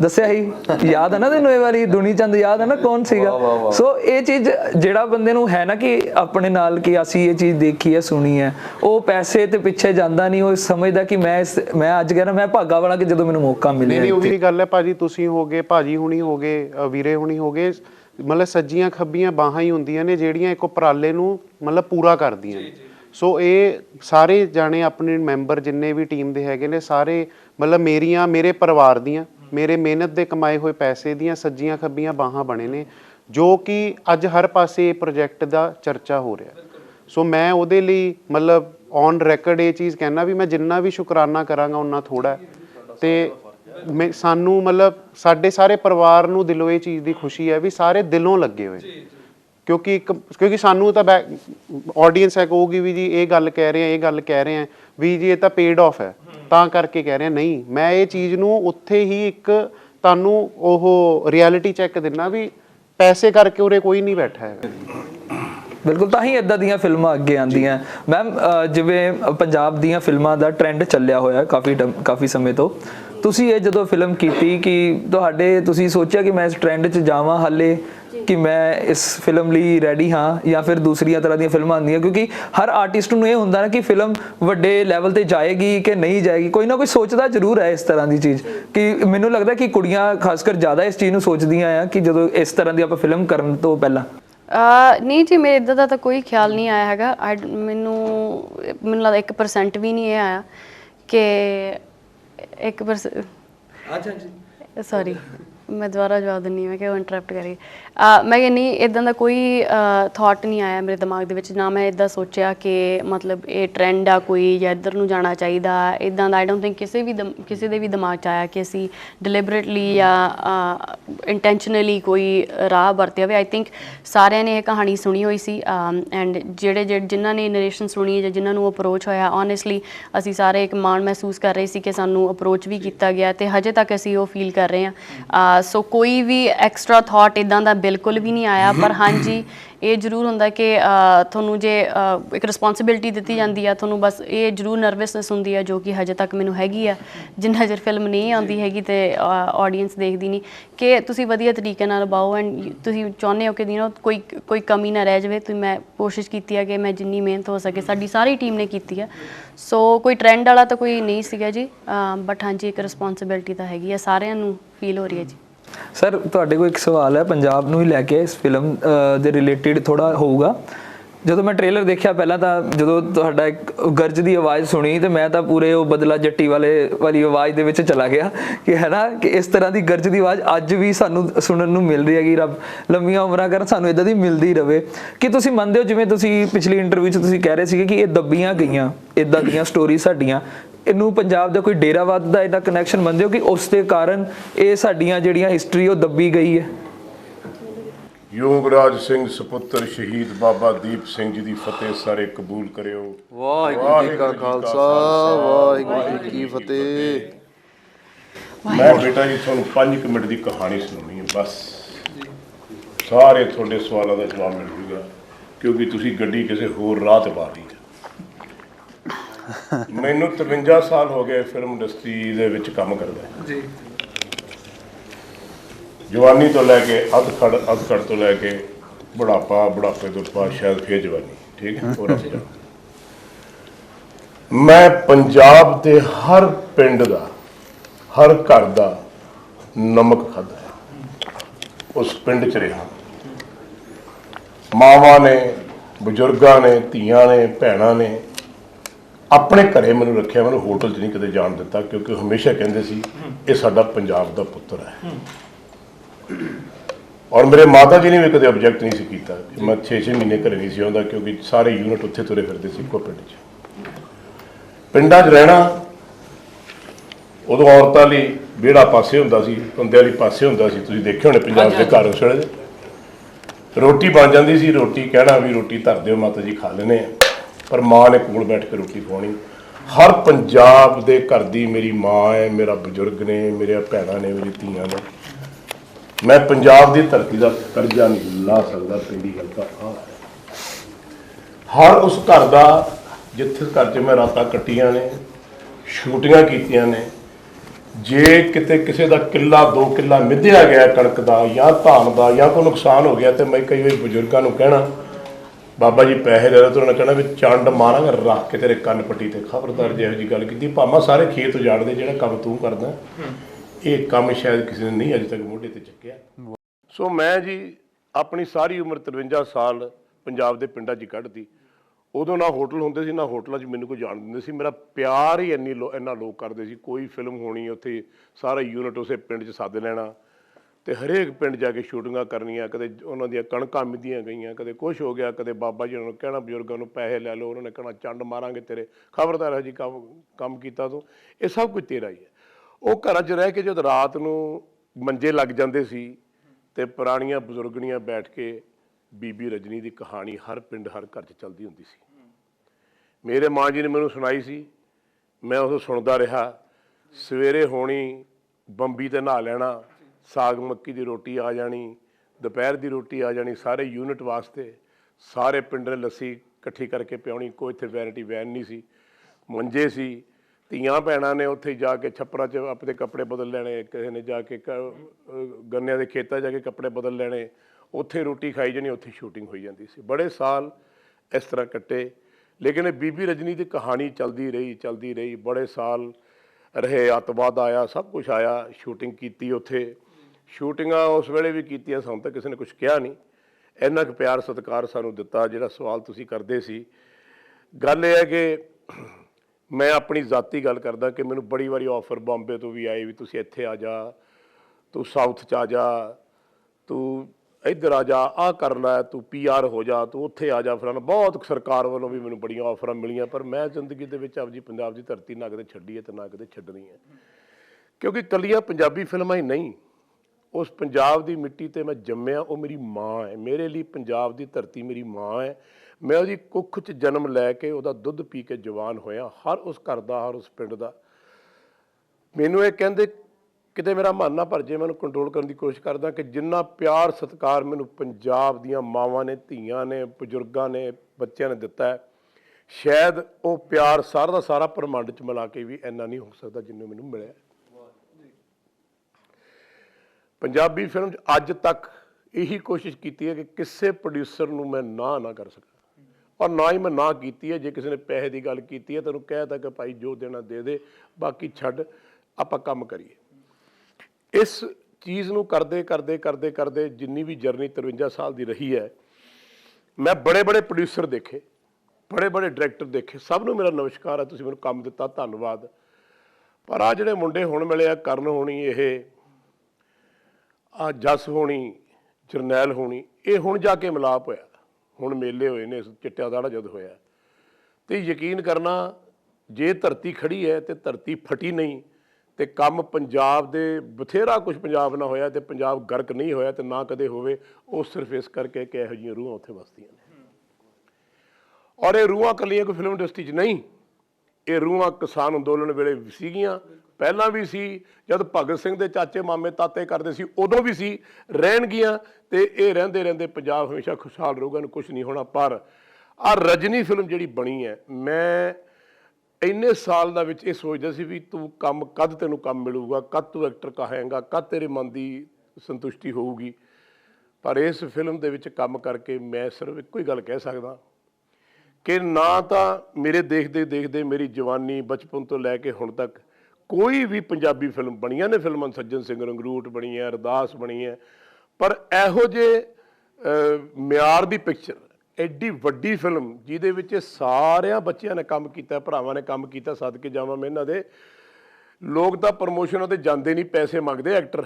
Speaker 2: ਦੱਸਿਆ ਹੀ ਯਾਦ ਆ ਨਾ ਤੈਨੂੰ ਇਹ ਵਾਲੀ ਦੁਨੀ ਚੰਦ ਯਾਦ ਆ ਨਾ ਕੌਣ ਸੀਗਾ? ਸੋ ਇਹ ਚੀਜ਼ ਜਿਹੜਾ ਬੰਦੇ ਨੂੰ ਹੈ ਨਾ ਕਿ ਆਪਣੇ ਨਾਲ ਕਿ ਅਸੀਂ ਇਹ ਚੀਜ਼ ਦੇਖੀ ਹੈ ਸੁਣੀ ਹੈ ਉਹ ਪੈਸੇ ਤੇ ਪਿੱਛੇ ਜਾਂਦਾ ਨਹੀਂ ਉਹ ਸਮਝਦਾ ਕਿ ਮੈਂ ਇਸ- ਮੈਂ ਅੱਜ ਕਹਿੰਦਾ ਮੈਂ ਭਾਗਾ ਵਾਲਾ ਕਿ ਜਦੋਂ ਮੈਨੂੰ ਮੌਕਾ ਮਿਲਿਆ
Speaker 5: ਨਹੀਂ ਉਹ ਵੀ ਗੱਲ ਹੈ ਭਾਜੀ ਤੁਸੀਂ ਹੋਗੇ ਭਾਜੀ ਹੁਣੀ ਹੋਗੇ ਵੀਰੇ ਹੁਣੀ ਹੋਗੇ ਮਤਲਬ ਸੱਜੀਆਂ ਖੱਬੀਆਂ ਬਾਹਾਂ ਹੀ ਹੁੰਦੀਆਂ ਨੇ ਜਿਹੜੀਆਂ ਇੱਕ ਉਪਰਾਲੇ ਨੂੰ ਮਤਲਬ ਪੂਰਾ ਕਰਦੀਆਂ ਨੇ। ਸੋ ਇਹ ਸਾਰੇ ਜਾਣੇ ਆਪਣੇ ਮੈਂਬਰ ਜਿੰਨੇ ਵੀ ਟੀਮ ਦੇ ਹੈਗੇ ਨੇ ਸਾਰੇ ਮਤਲਬ ਮੇਰੀਆਂ ਮੇਰੇ ਪਰਿਵਾਰ ਦੀਆਂ ਮੇਰੇ ਮਿਹਨਤ ਦੇ ਕਮਾਏ ਹੋਏ ਪੈਸੇ ਦੀਆਂ ਸੱਜੀਆਂ ਖੱਬੀਆਂ ਬਾਹਾਂ ਬਣੇ ਨੇ, ਜੋ ਕਿ ਅੱਜ ਹਰ ਪਾਸੇ ਇਹ ਪ੍ਰੋਜੈਕਟ ਦਾ ਚਰਚਾ ਹੋ ਰਿਹਾ ਸੋ ਮੈਂ ਉਹਦੇ ਲਈ ਮਤਲਬ ਔਨ ਰੈਕੋਰਡ ਇਹ ਚੀਜ਼ ਕਹਿਣਾ ਵੀ ਮੈਂ ਜਿੰਨਾ ਵੀ ਸ਼ੁਕਰਾਨਾ ਕਰਾਂਗਾ ਉਹਨਾਂ ਥੋੜਾ ਹੈ। ਤੇ ਸਾਨੂੰ ਮਤਲਬ ਸਾਡੇ ਸਾਰੇ ਪਰਿਵਾਰ ਨੂੰ ਦਿਲੋਂ ਇਹ ਚੀਜ਼ ਦੀ ਖੁਸ਼ੀ ਹੈ ਵੀ ਸਾਰੇ ਦਿਲੋਂ ਲੱਗੇ ਹੋਏ। ਕਿਉਂਕਿ ਇੱਕ, ਕਿਉਂਕਿ ਸਾਨੂੰ ਤਾਂ ਆਡੀਅנס ਹੈ ਕਹੂਗੀ ਵੀ ਜੀ ਇਹ ਗੱਲ ਕਹਿ ਰਹੇ ਆ ਇਹ ਗੱਲ ਕਹਿ ਰਹੇ ਆ ਵੀ ਜੀ ਇਹ ਤਾਂ ਪੇਡ ਆਫ ਹੈ, ਤਾਂ ਕਰਕੇ ਕਹਿ ਰਹੇ, ਨਹੀਂ, ਮੈਂ ਇਹ ਚੀਜ਼ ਨੂੰ ਉੱਥੇ ਹੀ ਇੱਕ ਤੁਹਾਨੂੰ ਉਹ ਰਿਐਲਿਟੀ ਚੈੱਕ ਦਿੰਨਾ ਵੀ ਪੈਸੇ ਕਰਕੇ ਉਰੇ ਕੋਈ ਨਹੀਂ ਬੈਠਾ ਹੈਗਾ।
Speaker 2: ਬਿਲਕੁਲ, ਤਾਂ ਹੀ ਇਦਾਂ ਦੀਆਂ ਫਿਲਮਾਂ ਅੱਗੇ ਆਉਂਦੀਆਂ। ਮੈਮ ਜਿਵੇਂ ਪੰਜਾਬ ਦੀਆਂ ਫਿਲਮਾਂ ਦਾ ਟ੍ਰੈਂਡ ਚੱਲਿਆ ਹੋਇਆ ਕਾਫੀ ਕਾਫੀ ਸਮੇਂ ਤੋਂ। ਤੁਸੀਂ ਇਹ ਜਦੋਂ ਫਿਲਮ ਕੀਤੀ ਕਿ ਤੁਹਾਡੇ ਤੁਸੀਂ ਸੋਚਿਆ ਕਿ ਮੈਂ ਇਸ ਟ੍ਰੈਂਡ 'ਚ ਜਾਵਾਂ ਹਾਲੇ ਕਿ ਮੈਂ ਇਸ ਫਿਲਮ ਲਈ ਰੈਡੀ ਹਾਂ ਜਾਂ ਫਿਰ ਦੂਸਰੀਆਂ ਤਰ੍ਹਾਂ ਦੀਆਂ ਫਿਲਮਾਂ ਆਉਂਦੀਆਂ? ਕਿਉਂਕਿ ਹਰ ਆਰਟਿਸਟ ਨੂੰ ਇਹ ਹੁੰਦਾ ਨਾ ਕਿ ਫਿਲਮ ਵੱਡੇ ਲੈਵਲ ਤੇ ਜਾਏਗੀ ਕਿ ਨਹੀਂ ਜਾਏਗੀ। ਕੋਈ ਨਾ ਕੋਈ ਸੋਚਦਾ ਜ਼ਰੂਰ ਹੈ ਇਸ ਤਰ੍ਹਾਂ ਦੀ ਚੀਜ਼। ਕਿ ਮੈਨੂੰ ਲੱਗਦਾ ਕਿ ਕੁੜੀਆਂ ਖਾਸ ਕਰ ਜ਼ਿਆਦਾ ਇਸ ਚੀਜ਼ ਨੂੰ ਸੋਚਦੀਆਂ ਆ ਕਿ ਜਦੋਂ ਇਸ ਤਰ੍ਹਾਂ ਦੀ ਆਪਾਂ ਫਿਲਮ ਕਰਨ ਤੋਂ ਪਹਿਲਾਂ।
Speaker 6: ਆ ਨਹੀਂ ਜੀ ਮੇਰੇ ਇਦਾਂ ਦਾ ਤਾਂ ਕੋਈ ਖਿਆਲ ਨਹੀਂ ਆਇਆ ਹੈਗਾ। ਮੈਨੂੰ ਮੈਨੂੰ ਲੱਗਦਾ 1% ਵੀ ਨਹੀਂ ਇਹ ਆਇਆ ਕਿ 1%
Speaker 2: ਅੱਛਾ ਜੀ।
Speaker 6: ਸੌਰੀ ਮੈਂ ਦੁਬਾਰਾ ਜਵਾਬ ਦਿੰਨੀ ਮੈਂ ਕਿ ਉਹ ਇੰਟਰਰਪਟ ਕਰੀ ਮੈਂ ਨਹੀਂ ਇਦਾਂ ਦਾ ਕੋਈ ਥਾਟ ਨਹੀਂ ਆਇਆ ਮੇਰੇ ਦਿਮਾਗ ਦੇ ਵਿੱਚ ਨਾ ਮੈਂ ਇਦਾਂ ਸੋਚਿਆ ਕਿ ਮਤਲਬ ਇਹ ਟ੍ਰੈਂਡ ਆ ਕੋਈ ਜਾਂ ਇੱਧਰ ਨੂੰ ਜਾਣਾ ਚਾਹੀਦਾ। ਇਦਾਂ ਦਾ ਆਈ ਡੋਨਟ ਥਿੰਕ ਕਿਸੇ ਵੀ ਕਿਸੇ ਦੇ ਵੀ ਦਿਮਾਗ 'ਚ ਆਇਆ ਕਿ ਅਸੀਂ ਡਿਲੀਬਰੇਟਲੀ ਜਾਂ ਇੰਟੈਂਸ਼ਨਲੀ ਕੋਈ ਰਾਹ ਵਰਤਿਆ ਹੋਵੇ। ਆਈ ਥਿੰਕ ਸਾਰਿਆਂ ਨੇ ਇਹ ਕਹਾਣੀ ਸੁਣੀ ਹੋਈ ਸੀ ਐਂਡ ਜਿਹੜੇ ਜਿਹੜੇ ਜਿਨ੍ਹਾਂ ਨੇ ਨਰੇਸ਼ਨ ਸੁਣੀ ਜਾਂ ਜਿਨ੍ਹਾਂ ਨੂੰ ਅਪਰੋਚ ਹੋਇਆ ਓਨੈਸਟਲੀ ਅਸੀਂ ਸਾਰੇ ਇੱਕ ਮਾਣ ਮਹਿਸੂਸ ਕਰ ਰਹੇ ਸੀ ਕਿ ਸਾਨੂੰ ਅਪਰੋਚ ਵੀ ਕੀਤਾ ਗਿਆ ਤੇ ਹਜੇ ਤੱਕ ਅਸੀਂ ਉਹ ਫੀਲ ਕਰ ਰਹੇ ਹਾਂ। ਸੋ ਕੋਈ ਵੀ ਐਕਸਟਰਾ ਥਾਟ ਇਦਾਂ ਦਾ ਬਿਲਕੁਲ ਵੀ ਨਹੀਂ ਆਇਆ, ਪਰ ਹਾਂਜੀ, ਇਹ ਜ਼ਰੂਰ ਹੁੰਦਾ ਕਿ ਤੁਹਾਨੂੰ ਜੇ ਇੱਕ ਰਿਸਪੌਂਸਿਬਿਲਟੀ ਦਿੱਤੀ ਜਾਂਦੀ ਆ, ਤੁਹਾਨੂੰ ਬਸ ਇਹ ਜ਼ਰੂਰ ਨਰਵਸਨੈਸ ਹੁੰਦੀ ਆ, ਜੋ ਕਿ ਹਜੇ ਤੱਕ ਮੈਨੂੰ ਹੈਗੀ ਆ। ਜਿੰਨਾ ਜਰ ਫਿਲਮ ਨਹੀਂ ਆਉਂਦੀ ਹੈਗੀ ਤੇ ਆਡੀਅנס ਦੇਖਦੀ ਨਹੀਂ। ਕਿ ਤੁਸੀਂ ਵਧੀਆ ਤਰੀਕੇ ਨਾਲ ਬਾਓ ਐਂਡ ਤੁਸੀਂ ਚਾਹੁੰਦੇ ਹੋ ਕਿ ਯੂ ਕੋਈ ਕੋਈ ਕਮੀ ਨਾ ਰਹਿ ਜਾਵੇ, ਤੇ ਮੈਂ ਕੋਸ਼ਿਸ਼ ਕੀਤੀ ਆ ਕਿ ਮੈਂ ਜਿੰਨੀ ਮਿਹਨਤ ਹੋ ਸਕੇ, ਸਾਡੀ ਸਾਰੀ ਟੀਮ ਨੇ ਕੀਤੀ ਆ। ਸੋ ਕੋਈ ਟ੍ਰੈਂਡ ਵਾਲਾ ਤਾਂ ਕੋਈ ਨਹੀਂ ਸੀਗਾ ਜੀ ਬਟ ਹਾਂਜੀ, ਇੱਕ ਰਿਸਪੌਂਸਿਬਿਲਟੀ ਤਾਂ ਹੈਗੀ ਆ, ਸਾਰਿਆਂ ਨੂੰ ਫੀਲ ਹੋ ਰਹੀ ਹੈ ਜੀ।
Speaker 2: ਸਰ ਤੁਹਾਡੇ ਕੋਲ ਇੱਕ ਸਵਾਲ ਹੈ, ਪੰਜਾਬ ਨੂੰ ਹੀ ਲੈ ਕੇ ਇਸ ਫਿਲਮ ਦੇ ਰਿਲੇਟਡ ਥੋੜਾ ਹੋਊਗਾ। ਜਦੋਂ ਮੈਂ ਟ੍ਰੇਲਰ ਦੇਖਿਆ ਪਹਿਲਾਂ ਤਾਂ ਜਦੋਂ ਤੁਹਾਡਾ ਇੱਕ ਗਰਜ ਦੀ ਆਵਾਜ਼ ਸੁਣੀ ਤੇ ਮੈਂ ਤਾਂ ਪੂਰੇ ਉਹ ਬਦਲਾ ਜੱਟੀ ਵਾਲੇ, ਵਾਲੀ ਆਵਾਜ਼ ਦੇ ਵਿੱਚ ਚਲਾ ਗਿਆ ਕਿ ਹੈ ਨਾ ਕਿ ਇਸ ਤਰ੍ਹਾਂ ਦੀ ਗਰਜ ਦੀ ਆਵਾਜ਼ ਅੱਜ ਵੀ ਸਾਨੂੰ ਸੁਣਨ ਨੂੰ ਮਿਲ ਰਹੀ ਹੈਗੀ। ਰੱਬ ਲੰਮੀਆਂ ਉਮਰਾਂ ਕਰਨ ਸਾਨੂੰ ਇਦਾਂ ਦੀ ਮਿਲਦੀ ਰਵੇ। ਕਿ ਤੁਸੀਂ ਮੰਨਦੇ ਹੋ ਜਿਵੇਂ ਤੁਸੀਂ ਪਿਛਲੀ ਇੰਟਰਵਿਊ 'ਚ ਤੁਸੀਂ ਕਹਿ ਰਹੇ ਸੀਗੇ ਕਿ ਇਹ ਦੱਬੀਆਂ ਗਈਆਂ, ਇਦਾਂ ਦੀਆਂ ਸਟੋਰੀ ਸਾਡੀਆਂ। ਇਹਨੂੰ ਪੰਜਾਬ ਦਾ ਕੋਈ ਡੇਰਾਵਾਦ ਦਾ ਇਹਦਾ ਕਨੈਕਸ਼ਨ ਮੰਨਦੇ ਹੋ ਕਿ ਉਸ ਦੇ ਕਾਰਨ ਇਹ ਸਾਡੀਆਂ ਜਿਹੜੀਆਂ ਹਿਸਟਰੀ ਉਹ ਦੱਬੀ ਗਈ ਹੈ?
Speaker 3: ਯੋਗਰਾਜ ਸਿੰਘ ਸੁਪੁੱਤਰ ਸ਼ਹੀਦ ਬਾਬਾ ਦੀਪ ਸਿੰਘ ਜੀ ਦੀ ਫਤਿਹ ਸਾਰੇ ਕਬੂਲ ਕਰਿਓ।
Speaker 4: ਵਾਹਿਗੁਰੂ ਜੀ ਕਾ ਖਾਲਸਾ ਵਾਹਿਗੁਰੂ ਜੀ ਕੀ ਫਤਿਹ।
Speaker 3: ਮੈਂ ਬੇਟਾ ਜੀ ਤੁਹਾਨੂੰ 5 ਮਿੰਟ ਦੀ ਕਹਾਣੀ ਸੁਣਾਉਣੀ ਹੈ ਬਸ। ਸਾਰੇ ਤੁਹਾਡੇ ਸਵਾਲਾਂ ਦਾ ਜਵਾਬ ਮਿਲ ਜੂਗਾ ਕਿਉਂਕਿ ਤੁਸੀਂ ਗੱਡੀ ਕਿਸੇ ਹੋਰ ਰਾਹ ਤੇ ਪਾ ਲਈ ਹੈ। ਮੈਨੂੰ 53 ਸਾਲ ਹੋ ਗਏ ਫਿਲਮ ਇੰਡਸਟਰੀ ਦੇ ਵਿੱਚ ਕੰਮ ਕਰਦਾ। ਜੀ। ਜਵਾਨੀ ਤੋਂ ਲੈ ਕੇ ਅੱਧ ਖੜ ਅੱਧ ਖੜ ਤੋਂ ਲੈ ਕੇ ਬੁਢਾਪਾ ਬੁਢਾਪੇ ਤੋਂ ਬਾਅਦ ਸ਼ਾਇਦ ਫੇਰ ਜਵਾਨੀ ਠੀਕ ਹੈ? ਰੱਬ ਜਾਣੇ ਮੈਂ ਪੰਜਾਬ ਦੇ ਹਰ ਪਿੰਡ ਦਾ ਹਰ ਘਰ ਦਾ ਨਮਕ ਖਾਦਾ ਉਸ ਪਿੰਡ ਚ ਰਿਹਾ। ਮਾਵਾਂ ਨੇ ਬਜ਼ੁਰਗਾਂ ਨੇ ਧੀਆਂ ਨੇ ਭੈਣਾਂ ਨੇ ਆਪਣੇ ਘਰੇ ਮੈਨੂੰ ਰੱਖਿਆ ਮੈਨੂੰ ਹੋਟਲ 'ਚ ਨਹੀਂ ਕਦੇ ਜਾਣ ਦਿੱਤਾ ਕਿਉਂਕਿ ਹਮੇਸ਼ਾ ਕਹਿੰਦੇ ਸੀ ਇਹ ਸਾਡਾ ਪੰਜਾਬ ਦਾ ਪੁੱਤਰ ਹੈ। ਔਰ ਮੇਰੇ ਮਾਤਾ ਜੀ ਨੇ ਵੀ ਕਦੇ ਆਬਜੈਕਟ ਨਹੀਂ ਸੀ ਕੀਤਾ ਮੈਂ 6-6 ਮਹੀਨੇ ਘਰੇ ਨਹੀਂ ਸੀ ਆਉਂਦਾ ਕਿਉਂਕਿ ਸਾਰੇ ਯੂਨਿਟ ਉੱਥੇ ਤੁਰੇ ਫਿਰਦੇ ਸੀ ਇੱਕੋ ਪਿੰਡ 'ਚ ਪਿੰਡਾਂ 'ਚ ਰਹਿਣਾ ਉਦੋਂ ਔਰਤਾਂ ਲਈ ਵਿਹੜਾ ਪਾਸੇ ਹੁੰਦਾ ਸੀ ਬੰਦਿਆਂ ਲਈ ਪਾਸੇ ਹੁੰਦਾ ਸੀ ਤੁਸੀਂ ਦੇਖੇ ਹੋਣੇ ਪੰਜਾਬ ਦੇ ਘਰ ਉਸ ਵੇਲੇ। ਰੋਟੀ ਬਣ ਜਾਂਦੀ ਸੀ ਰੋਟੀ ਕਹਿਣਾ ਵੀ ਰੋਟੀ ਧਰ ਦਿਓ ਮਾਤਾ ਜੀ ਖਾ ਲੈਨੇ ਆ ਪਰ ਮਾਂ ਨੇ ਕੋਲ ਬੈਠ ਕੇ ਰੋਟੀ ਖਵਾਉਣੀ ਹਰ ਪੰਜਾਬ ਦੇ ਘਰ ਦੀ ਮੇਰੀ ਮਾਂ ਹੈ ਮੇਰਾ ਬਜ਼ੁਰਗ ਨੇ ਮੇਰੇ ਭੈਣਾਂ ਨੇ ਮੇਰੀ ਧੀਆਂ ਨੇ ਮੈਂ ਪੰਜਾਬ ਦੀ ਧਰਤੀ ਦਾ ਕਰਜ਼ਾ ਨਹੀਂ ਲਾ ਸਕਦਾ ਪਹਿਲੀ ਗੱਲ ਤਾਂ ਆਹ ਹਰ ਉਸ ਘਰ ਦਾ, ਜਿੱਥੇ ਘਰ 'ਚ ਮੈਂ ਰਾਤਾਂ ਕੱਟੀਆਂ ਨੇ, ਸ਼ੂਟਿੰਗਾਂ ਕੀਤੀਆਂ ਨੇ, ਜੇ ਕਿਤੇ ਕਿਸੇ ਦਾ ਕਿੱਲਾ, ਦੋ ਕਿੱਲਾ ਮਿੱਧਿਆ ਗਿਆ ਕਣਕ ਦਾ, ਜਾਂ ਧਾਨ ਦਾ, ਜਾਂ ਕੋਈ ਨੁਕਸਾਨ ਹੋ ਗਿਆ, ਤੇ ਮੈਂ ਕਈ ਵਾਰੀ ਬਜ਼ੁਰਗਾਂ ਨੂੰ ਕਹਿਣਾ, ਬਾਬਾ ਜੀ, ਪੈਸੇ ਦੇ ਦੋ ਤੇ ਉਹਨਾਂ ਨੇ ਕਹਿਣਾ ਵੀ ਚੰਡ ਮਾਰਾਂਗਾ, ਰੱਖ ਕੇ ਤੇਰੇ ਕੰਨ ਪੱਟੀ ਤੇ। ਖਬਰਦਾਰ ਜਿਹੋ ਜੀ ਗੱਲ ਕੀਤੀ, ਭਾਵੇਂ ਸਾਰੇ ਖੇਤ ਉਜਾੜਦੇ, ਜਿਹੜਾ ਕੰਮ ਤੂੰ ਕਰਦਾ। ਇਹ ਕੰਮ ਸ਼ਾਇਦ ਕਿਸੇ ਨੇ ਨਹੀਂ ਅਜੇ ਤੱਕ ਮੋਢੇ ਤੇ ਚੱਕਿਆ। ਸੋ ਮੈਂ ਜੀ ਆਪਣੀ ਸਾਰੀ ਉਮਰ 53 ਸਾਲ ਪੰਜਾਬ ਦੇ ਪਿੰਡਾਂ 'ਚ ਹੀ ਕੱਢਦੀ ਉਦੋਂ ਨਾ ਹੋਟਲ ਹੁੰਦੇ ਸੀ, ਨਾ ਹੋਟਲਾਂ 'ਚ ਮੈਨੂੰ ਕੋਈ ਜਾਣ ਦਿੰਦੇ ਸੀ। ਮੇਰਾ ਪਿਆਰ ਹੀ ਇੰਨੀ ਲੋ, ਇੰਨਾ ਲੋਕ ਕਰਦੇ ਸੀ। ਕੋਈ ਫਿਲਮ ਹੋਣੀ ਉੱਥੇ ਸਾਰਾ ਯੂਨਿਟ ਉਸੇ ਪਿੰਡ 'ਚ ਸੱਦ ਲੈਣਾ। ਤੇ ਹਰੇਕ ਪਿੰਡ ਜਾ ਕੇ ਸ਼ੂਟਿੰਗਾਂ ਕਰਨੀਆਂ, ਕਦੇ ਉਹਨਾਂ ਦੀਆਂ ਕਣਕਾਂ ਮਿੱਧੀਆਂ ਗਈਆਂ, ਕਦੇ ਕੁਝ ਹੋ ਗਿਆ, ਕਦੇ ਬਾਬਾ ਜੀ ਨੂੰ ਕਹਿਣਾ, ਬਜ਼ੁਰਗਾਂ ਨੂੰ ਪੈਸੇ ਲੈ ਲਓ, ਉਹਨਾਂ ਨੇ ਕਹਿਣਾ, ਚੰਡ ਮਾਰਾਂਗੇ ਤੇਰੇ। ਖਬਰਦਾਰ ਹੈ ਜੀ ਕੰਮ ਕੰਮ ਕੀਤਾ ਤੂੰ। ਇਹ ਸਭ ਕੁਝ ਤੇਰਾ ਹੀ ਹੈ। ਉਹ ਘਰਾਂ 'ਚ ਰਹਿ ਕੇ ਜਦ ਰਾਤ ਨੂੰ ਮੰਜੇ ਲੱਗ ਜਾਂਦੇ ਸੀ ਤੇ ਪੁਰਾਣੀਆਂ ਬਜ਼ੁਰਗਣੀਆਂ ਬੈਠ ਕੇ ਬੀਬੀ ਰਜਨੀ ਦੀ ਕਹਾਣੀ ਹਰ ਪਿੰਡ, ਹਰ ਘਰ 'ਚ ਚੱਲਦੀ ਹੁੰਦੀ ਸੀ। ਮੇਰੇ ਮਾਂ ਜੀ ਨੇ ਮੈਨੂੰ ਸੁਣਾਈ ਸੀ। ਮੈਂ ਉਹ ਸੁਣਦਾ ਰਿਹਾ, ਸਵੇਰੇ ਹੋਣੀ ਬੰਬੀ ਤੇ ਨਹਾ ਲੈਣਾ, ਸਾਗ ਮੱਕੀ ਦੀ ਰੋਟੀ ਆ ਜਾਣੀ, ਦੁਪਹਿਰ ਦੀ ਰੋਟੀ ਆ ਜਾਣੀ, ਸਾਰੇ ਯੂਨਿਟ ਵਾਸਤੇ ਸਾਰੇ ਪਿੰਡ ਨੇ ਲੱਸੀ ਇਕੱਠੀ ਕਰਕੇ ਪਿਆਉਣੀ, ਕੋਈ ਇੱਥੇ ਵੈਰਾਈਟੀ ਵੈਨ ਨਹੀਂ ਸੀ, ਮੰਜੇ ਸੀ ਧੀਆਂ ਭੈਣਾਂ ਨੇ ਉੱਥੇ ਜਾ ਕੇ ਛੱਪਰਾਂ 'ਚ ਆਪਣੇ ਕੱਪੜੇ ਬਦਲ ਲੈਣੇ, ਕਿਸੇ ਨੇ ਜਾ ਕੇ ਕ- ਗੰਨਿਆਂ ਦੇ ਖੇਤਾਂ 'ਚ ਜਾ ਕੇ ਕੱਪੜੇ ਬਦਲ ਲੈਣੇ, ਉੱਥੇ ਰੋਟੀ ਖਾਈ ਜਾਣੀ, ਉੱਥੇ ਸ਼ੂਟਿੰਗ ਹੋਈ ਜਾਂਦੀ ਸੀ। ਬੜੇ ਸਾਲ ਇਸ ਤਰ੍ਹਾਂ ਕੱਟੇ। ਲੇਕਿਨ ਇਹ ਬੀਬੀ ਰਜਨੀ ਦੀ ਕਹਾਣੀ ਚੱਲਦੀ ਰਹੀ ਚੱਲਦੀ ਰਹੀ। ਬੜੇ ਸਾਲ ਰਹੇ, ਅੱਤਵਾਦ ਆਇਆ, ਸਭ ਕੁਝ ਆਇਆ, ਸ਼ੂਟਿੰਗ ਕੀਤੀ ਉੱਥੇ। ਸ਼ੂਟਿੰਗਾਂ ਉਸ ਵੇਲੇ ਵੀ ਕੀਤੀਆਂ, ਸਾਨੂੰ ਤਾਂ ਕਿਸੇ ਨੇ ਕੁਝ ਕਿਹਾ ਨਹੀਂ। ਇੰਨਾ ਕੁ ਪਿਆਰ ਸਤਿਕਾਰ ਸਾਨੂੰ ਦਿੱਤਾ, ਜਿਹੜਾ ਸਵਾਲ ਤੁਸੀਂ ਕਰਦੇ ਸੀ। ਗੱਲ ਇਹ ਹੈ ਕਿ ਮੈਂ ਆਪਣੀ ਜ਼ਾਤੀ ਗੱਲ ਕਰਦਾ ਕਿ ਮੈਨੂੰ ਬੜੀ ਵਾਰੀ ਆਫਰ ਬੰਬੇ ਤੋਂ ਵੀ ਆਏ ਵੀ ਤੁਸੀਂ ਇੱਥੇ ਆ ਜਾ, ਤੂੰ ਸਾਊਥ ਚ ਆ ਜਾ, ਤੂੰ ਇੱਧਰ ਆ ਜਾ ਆ ਕਰਨਾ ਲੈ ਤੂੰ ਪੀਆਰ ਹੋ ਜਾ, ਤੂੰ ਉੱਥੇ ਆ ਜਾ ਫਲਾਣਾ। ਬਹੁਤ ਸਰਕਾਰ ਵੱਲੋਂ ਵੀ ਮੈਨੂੰ ਬੜੀਆਂ ਆਫਰਾਂ ਮਿਲੀਆਂ, ਪਰ ਮੈਂ ਜ਼ਿੰਦਗੀ ਦੇ ਵਿੱਚ ਆਪਦੀ ਪੰਜਾਬ ਦੀ ਧਰਤੀ ਨਾ ਕਦੇ ਛੱਡੀ ਹੈ ਤੇ ਨਾ ਕਦੇ ਛੱਡਣੀ ਹੈ। ਕਿਉਂਕਿ ਕੱਲੀਆਂ ਪੰਜਾਬੀ ਫਿਲਮਾਂ ਹੀ ਨਹੀਂ, ਉਸ ਪੰਜਾਬ ਦੀ ਮਿੱਟੀ ਤੇ ਮੈਂ ਜੰਮਿਆ, ਉਹ ਮੇਰੀ ਮਾਂ ਹੈ। ਮੇਰੇ ਲਈ ਪੰਜਾਬ ਦੀ ਧਰਤੀ ਮੇਰੀ ਮਾਂ ਹੈ। ਮੈਂ ਉਹਦੀ ਕੁੱਖ 'ਚ ਜਨਮ ਲੈ ਕੇ ਉਹਦਾ ਦੁੱਧ ਪੀ ਕੇ ਜਵਾਨ ਹੋਇਆ, ਹਰ ਉਸ ਘਰ ਦਾ, ਹਰ ਉਸ ਪਿੰਡ ਦਾ। ਮੈਨੂੰ ਇਹ ਕਹਿੰਦੇ, ਕਿਤੇ ਮੇਰਾ ਮਨ ਨਾ ਭਰ ਜੇ ਮੈਨੂੰ ਕੰਟਰੋਲ ਕਰਨ ਦੀ ਕੋਸ਼ਿਸ਼ ਕਰਦਾ ਕਿ ਜਿੰਨਾ ਪਿਆਰ ਸਤਿਕਾਰ ਮੈਨੂੰ ਪੰਜਾਬ ਦੀਆਂ ਮਾਵਾਂ ਨੇ, ਧੀਆਂ ਨੇ, ਬਜ਼ੁਰਗਾਂ ਨੇ, ਬੱਚਿਆਂ ਨੇ ਦਿੱਤਾ ਹੈ, ਸ਼ਾਇਦ ਉਹ ਪਿਆਰ ਸਾਰਾ ਦਾ ਸਾਰਾ ਪ੍ਰਮੰਡ 'ਚ ਮਿਲਾ ਕੇ ਵੀ ਇੰਨਾ ਨਹੀਂ ਹੋ ਸਕਦਾ ਜਿੰਨਾ ਮੈਨੂੰ ਮਿਲਿਆ ਪੰਜਾਬੀ ਫਿਲਮ 'ਚ ਅੱਜ ਤੱਕ ਇਹੀ ਕੋਸ਼ਿਸ਼ ਕੀਤੀ ਹੈ ਕਿ ਕਿਸੇ ਪ੍ਰੋਡਿਊਸਰ ਨੂੰ ਮੈਂ ਨਾ ਨਾ ਕਰ ਸਕਾਂ। ਔਰ ਨਾ ਹੀ ਮੈਂ ਨਾ ਕੀਤੀ ਹੈ, ਜੇ ਕਿਸੇ ਨੇ ਪੈਸੇ ਦੀ ਗੱਲ ਕੀਤੀ ਹੈ, ਤੈਨੂੰ ਕਹਿਤਾ ਕਿ ਭਾਈ ਜੋ ਦੇਣਾ ਦੇ ਦੇ, ਬਾਕੀ ਛੱਡ, ਆਪਾਂ ਕੰਮ ਕਰੀਏ। ਇਸ ਚੀਜ਼ ਨੂੰ ਕਰਦੇ ਕਰਦੇ ਕਰਦੇ ਕਰਦੇ ਜਿੰਨੀ ਵੀ ਜਰਨੀ 53 ਸਾਲ ਦੀ ਰਹੀ ਹੈ, ਮੈਂ ਬੜੇ ਬੜੇ ਪ੍ਰੋਡਿਊਸਰ ਦੇਖੇ ਬੜੇ ਬੜੇ ਡਾਇਰੈਕਟਰ ਦੇਖੇ, ਸਭ ਨੂੰ ਮੇਰਾ ਨਮਸਕਾਰ ਹੈ, ਤੁਸੀਂ ਮੈਨੂੰ ਕੰਮ ਦਿੱਤਾ, ਧੰਨਵਾਦ। ਪਰ ਆ ਜਿਹੜੇ ਮੁੰਡੇ ਹੁਣ ਮਿਲੇ ਆ, ਕਰਨ ਹੋਣੀ ਇਹ ਆ ਜਸ ਹੋਣੀ, ਜਰਨੈਲ ਹੋਣੀ, ਇਹ ਹੁਣ ਜਾ ਕੇ ਮਿਲਾਪ ਹੋਇਆ। ਹੁਣ ਮੇਲੇ ਹੋਏ ਨੇ ਚਿੱਟਿਆ ਦਾੜਾ ਜਦ ਹੋਇਆ। ਤੇ ਯਕੀਨ ਕਰਨਾ, ਜੇ ਧਰਤੀ ਖੜੀ ਹੈ ਤੇ ਧਰਤੀ ਫਟੀ ਨਹੀਂ, ਤੇ ਕੰਮ ਪੰਜਾਬ ਦੇ ਬਥੇਰਾ ਕੁਝ ਪੰਜਾਬ ਨਾਲ ਹੋਇਆ ਤੇ ਪੰਜਾਬ ਗਰਕ ਨਹੀਂ ਹੋਇਆ ਤੇ ਨਾ ਕਦੇ ਹੋਵੇ, ਉਹ ਸਿਰਫ ਇਸ ਕਰਕੇ ਕਿ ਇਹੋ ਜਿਹੀਆਂ ਰੂਹਾਂ ਉੱਥੇ ਵਸਦੀਆਂ ਨੇ। ਔਰ ਇਹ ਰੂਹਾਂ ਕੱਲੀਆਂ ਕੋਈ ਫਿਲਮ ਇੰਡਸਟਰੀ 'ਚ ਨਹੀਂ, ਇਹ ਰੂਹਾਂ ਕਿਸਾਨ ਅੰਦੋਲਨ ਵੇਲੇ ਸੀਗੀਆਂ ਪਹਿਲਾਂ ਵੀ ਸੀ, ਜਦ ਭਗਤ ਸਿੰਘ ਦੇ ਚਾਚੇ ਮਾਮੇ ਤਾਤੇ ਕਰਦੇ ਸੀ, ਉਦੋਂ ਵੀ ਸੀ, ਰਹਿਣਗੀਆਂ ਤੇ ਇਹ ਰਹਿੰਦੇ ਰਹਿੰਦੇ ਪੰਜਾਬ ਹਮੇਸ਼ਾ ਖੁਸ਼ਹਾਲ ਰਹੂਗਾ ਨੂੰ ਕੁਝ ਨਹੀਂ ਹੋਣਾ, ਪਰ ਆ ਰਜਨੀ ਫਿਲਮ ਜਿਹੜੀ ਬਣੀ ਹੈ, ਮੈਂ ਇੰਨੇ ਸਾਲ ਦਾ ਵਿੱਚ ਇਹ ਸੋਚਦਾ ਸੀ ਵੀ ਤੂੰ ਕੰਮ, ਕਦ ਤੈਨੂੰ ਕੰਮ ਮਿਲੂਗਾ, ਕਦ ਤੂੰ ਐਕਟਰ ਕਹਾਂਗਾ ਕਦ ਤੇਰੇ ਮਨ ਦੀ ਸੰਤੁਸ਼ਟੀ ਹੋਊਗੀ। ਪਰ ਇਸ ਫਿਲਮ ਦੇ ਵਿੱਚ ਕੰਮ ਕਰਕੇ ਮੈਂ ਸਿਰਫ ਇੱਕੋ ਹੀ ਗੱਲ ਕਹਿ ਸਕਦਾ ਕਿ ਨਾ ਤਾਂ ਮੇਰੇ ਦੇਖਦੇ ਦੇਖਦੇ ਮੇਰੀ ਜਵਾਨੀ ਬਚਪਨ ਤੋਂ ਲੈ ਕੇ ਹੁਣ ਤੱਕ ਕੋਈ ਵੀ ਪੰਜਾਬੀ ਫਿਲਮ ਬਣੀਆਂ ਨੇ ਫਿਲਮਾਂ ਸੱਜਣ ਸਿੰਘ ਰੰਗਰੂਟ ਬਣੀ ਹੈ ਅਰਦਾਸ ਬਣੀ ਹੈ ਪਰ ਇਹੋ ਜੇ ਮਿਆਰ ਦੀ ਪਿਕਚਰ ਐਡੀ ਵੱਡੀ ਫਿਲਮ ਜਿਹਦੇ ਵਿੱਚ ਸਾਰਿਆਂ ਬੱਚਿਆਂ ਨੇ ਕੰਮ ਕੀਤਾ, ਭਰਾਵਾਂ ਨੇ ਕੰਮ ਕੀਤਾ, ਸਦਕੇ ਜਾਵਾਂ ਮੈਂ ਇਹਨਾਂ ਦੇ, ਲੋਕ ਤਾਂ ਪ੍ਰਮੋਸ਼ਨਾਂ ਤੇ ਜਾਂਦੇ ਨਹੀਂ, ਪੈਸੇ ਮੰਗਦੇ ਐਕਟਰ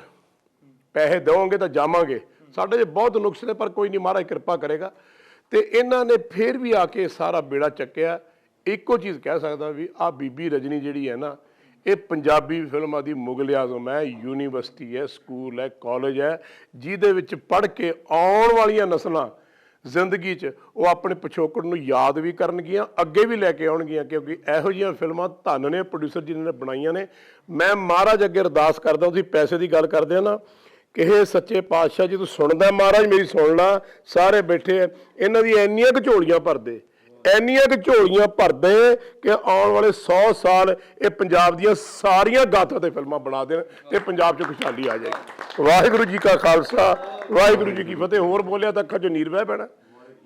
Speaker 3: ਪੈਸੇ ਦੇਵੋਗੇ ਤਾਂ ਜਾਵਾਂਗੇ। ਸਾਡੇ 'ਚ ਬਹੁਤ ਨੁਕਸ ਨੇ, ਪਰ ਕੋਈ ਨਹੀਂ, ਮਹਾਰਾਜ ਕਿਰਪਾ ਕਰੇਗਾ। ਤੇ ਇਹਨਾਂ ਨੇ ਫੇਰ ਵੀ ਆ ਕੇ ਸਾਰਾ ਬੇੜਾ ਚੱਕਿਆ। ਇੱਕੋ ਚੀਜ਼ ਕਹਿ ਸਕਦਾ ਵੀ ਆ ਬੀਬੀ ਰਜਨੀ ਜਿਹੜੀ ਹੈ ਨਾ ਇਹ ਪੰਜਾਬੀ ਫਿਲਮਾਂ ਦੀ ਮੁਗਲ ਆਜ਼ਮ ਹੈ, ਯੂਨੀਵਰਸਿਟੀ ਹੈ, ਸਕੂਲ ਹੈ, ਕਾਲਜ ਹੈ, ਜਿਹਦੇ ਵਿੱਚ ਪੜ੍ਹ ਕੇ ਆਉਣ ਵਾਲੀਆਂ ਨਸਲਾਂ ਜ਼ਿੰਦਗੀ 'ਚ ਉਹ ਆਪਣੇ ਪਿਛੋਕੜ ਨੂੰ ਯਾਦ ਵੀ ਕਰਨਗੀਆਂ, ਅੱਗੇ ਵੀ ਲੈ ਕੇ ਆਉਣਗੀਆਂ, ਕਿਉਂਕਿ ਇਹੋ ਜਿਹੀਆਂ ਫਿਲਮਾਂ ਧੰਨ ਨੇ ਪ੍ਰੋਡਿਊਸਰ ਜਿਨ੍ਹਾਂ ਨੇ ਬਣਾਈਆਂ ਨੇ। ਮੈਂ ਮਹਾਰਾਜ ਅੱਗੇ ਅਰਦਾਸ ਕਰਦਾ, ਤੁਸੀਂ ਪੈਸੇ ਦੀ ਗੱਲ ਕਰਦੇ ਆ ਨਾ, ਕਿ ਇਹ ਸੱਚੇ ਪਾਤਸ਼ਾਹ ਜੀ, ਤੂੰ ਸੁਣਦਾ ਮਹਾਰਾਜ, ਮੇਰੀ ਸੁਣ ਲਾ। ਸਾਰੇ ਬੈਠੇ ਆ, ਇਹਨਾਂ ਦੀ ਇੰਨੀਆਂ ਕੁ ਝੋਲੀਆਂ ਭਰਦੇ। ਇੰਨੀਆਂ ਕੁ ਝੋਲੀਆਂ ਭਰਦੇ ਕਿ ਆਉਣ ਵਾਲੇ 100 ਸਾਲ ਇਹ ਪੰਜਾਬ ਦੀਆਂ ਸਾਰੀਆਂ ਗਾਥਾ ਤੇ ਫਿਲਮਾਂ ਬਣਾ ਦੇਣ ਤੇ ਪੰਜਾਬ 'ਚ ਖੁਸ਼ਹਾਲੀ ਆ ਜਾਏਗੀ ਵਾਹਿਗੁਰੂ ਜੀ ਕਾ ਖਾਲਸਾ, ਵਾਹਿਗੁਰੂ ਜੀ ਕੀ ਫਤਿਹ। ਹੋਰ ਬੋਲਿਆ ਤਾਂ ਅੱਖਾਂ 'ਚ ਨੀਰ ਵਹਿ ਪੈਣਾ।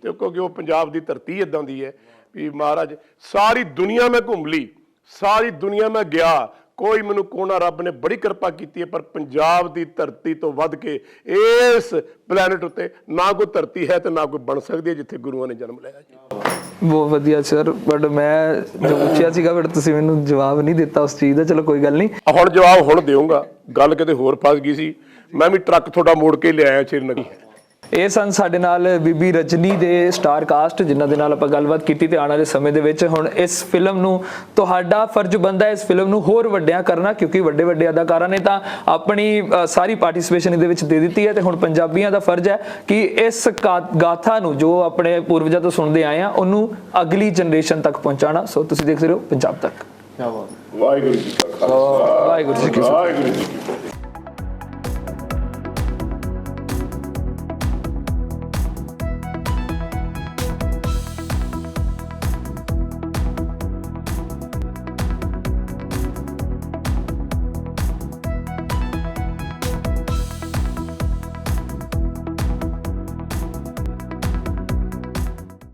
Speaker 3: ਤੇ ਕਿਉਂਕਿ ਉਹ ਪੰਜਾਬ ਦੀ ਧਰਤੀ ਇਦਾਂ ਦੀ ਹੈ ਵੀ ਮਹਾਰਾਜ, ਸਾਰੀ ਦੁਨੀਆ ਮੈਂ ਘੁੰਮ ਲਈ, ਸਾਰੀ ਦੁਨੀਆ ਮੈਂ ਗਿਆ ਕੋਈ ਮੈਨੂੰ ਕੋਨਾ ਰੱਬ ਨੇ ਬੜੀ ਕਿਰਪਾ ਕੀਤੀ ਹੈ ਪਰ ਪੰਜਾਬ ਦੀ ਧਰਤੀ ਤੋਂ ਵੱਧ ਕੇ ਇਸ ਪਲੈਨਟ ਉੱਤੇ ਨਾ ਕੋਈ ਧਰਤੀ ਹੈ ਤੇ ਨਾ ਕੋਈ ਬਣ ਸਕਦੀ ਹੈ ਜਿੱਥੇ ਗੁਰੂਆਂ ਨੇ ਜਨਮ ਲਿਆ ਜੀ।
Speaker 2: ਬਹੁਤ ਵਧੀਆ ਸਰ ਬਟ ਮੈਂ ਜੋ ਪੁੱਛਿਆ ਸੀਗਾ ਬਟ ਤੁਸੀਂ ਮੈਨੂੰ ਜਵਾਬ ਨਹੀਂ ਦਿੱਤਾ ਉਸ ਚੀਜ਼ ਦਾ ਚਲੋ ਕੋਈ ਗੱਲ ਨਹੀਂ।
Speaker 3: ਹੁਣ ਜਵਾਬ ਹੁਣ ਦੇਵਾਂਗਾ ਗੱਲ ਕਿਤੇ ਹੋਰ ਫਸ ਗਈ ਸੀ। ਮੈਂ ਵੀ ਟਰੱਕ ਤੁਹਾਡਾ ਮੋੜ ਕੇ ਲਿਆਇਆ ਸ਼੍ਰੀਨਗਰ।
Speaker 2: ਇਹ ਸਨ ਸਾਡੇ ਨਾਲ ਬੀਬੀ ਰਜਨੀ ਦੇ ਸਟਾਰ ਕਾਸਟ ਜਿਨ੍ਹਾਂ ਦੇ ਨਾਲ ਆਪਾਂ ਗੱਲਬਾਤ ਕੀਤੀ ਤੇ ਆਉਣ ਵਾਲੇ ਸਮੇਂ ਦੇ ਵਿੱਚ। ਹੁਣ ਇਸ ਫਿਲਮ ਨੂੰ ਤੁਹਾਡਾ ਫਰਜ਼ ਬੰਦਾ ਇਸ ਫਿਲਮ ਨੂੰ ਹੋਰ ਵੱਡਿਆਂ ਕਰਨਾ ਕਿਉਂਕਿ ਵੱਡੇ ਵੱਡੇ ਅਦਾਕਾਰਾਂ ਨੇ ਤਾਂ ਆਪਣੀ ਸਾਰੀ ਪਾਰਟਿਸਿਪੇਸ਼ਨ ਇਹਦੇ ਵਿੱਚ ਦੇ ਦਿੱਤੀ ਹੈ ਤੇ ਹੁਣ ਪੰਜਾਬੀਆਂ ਦਾ ਫਰਜ਼ ਹੈ ਕਿ ਇਸ ਗਾਥਾ ਨੂੰ ਜੋ ਆਪਣੇ ਪੂਰਵਜਾਂ ਤੋਂ ਸੁਣਦੇ ਆਏ ਆ ਉਹਨੂੰ ਅਗਲੀ ਜਨਰੇਸ਼ਨ ਤੱਕ ਪਹੁੰਚਾਉਣਾ। ਸੋ ਤੁਸੀਂ ਦੇਖਦੇ ਰਹੋ ਪੰਜਾਬ ਤੱਕ।
Speaker 3: ਵਾਹਿਗੁਰੂ ਜੀ ਕਾ ਖਾਲਸਾ।
Speaker 2: ਵਾਹਿਗੁਰੂ ਜੀ ਕੀ ਫਤਿਹ।
Speaker 3: ਵਾਹਿਗੁਰੂ ਜੀ ਕੀ ਫਤਿਹ।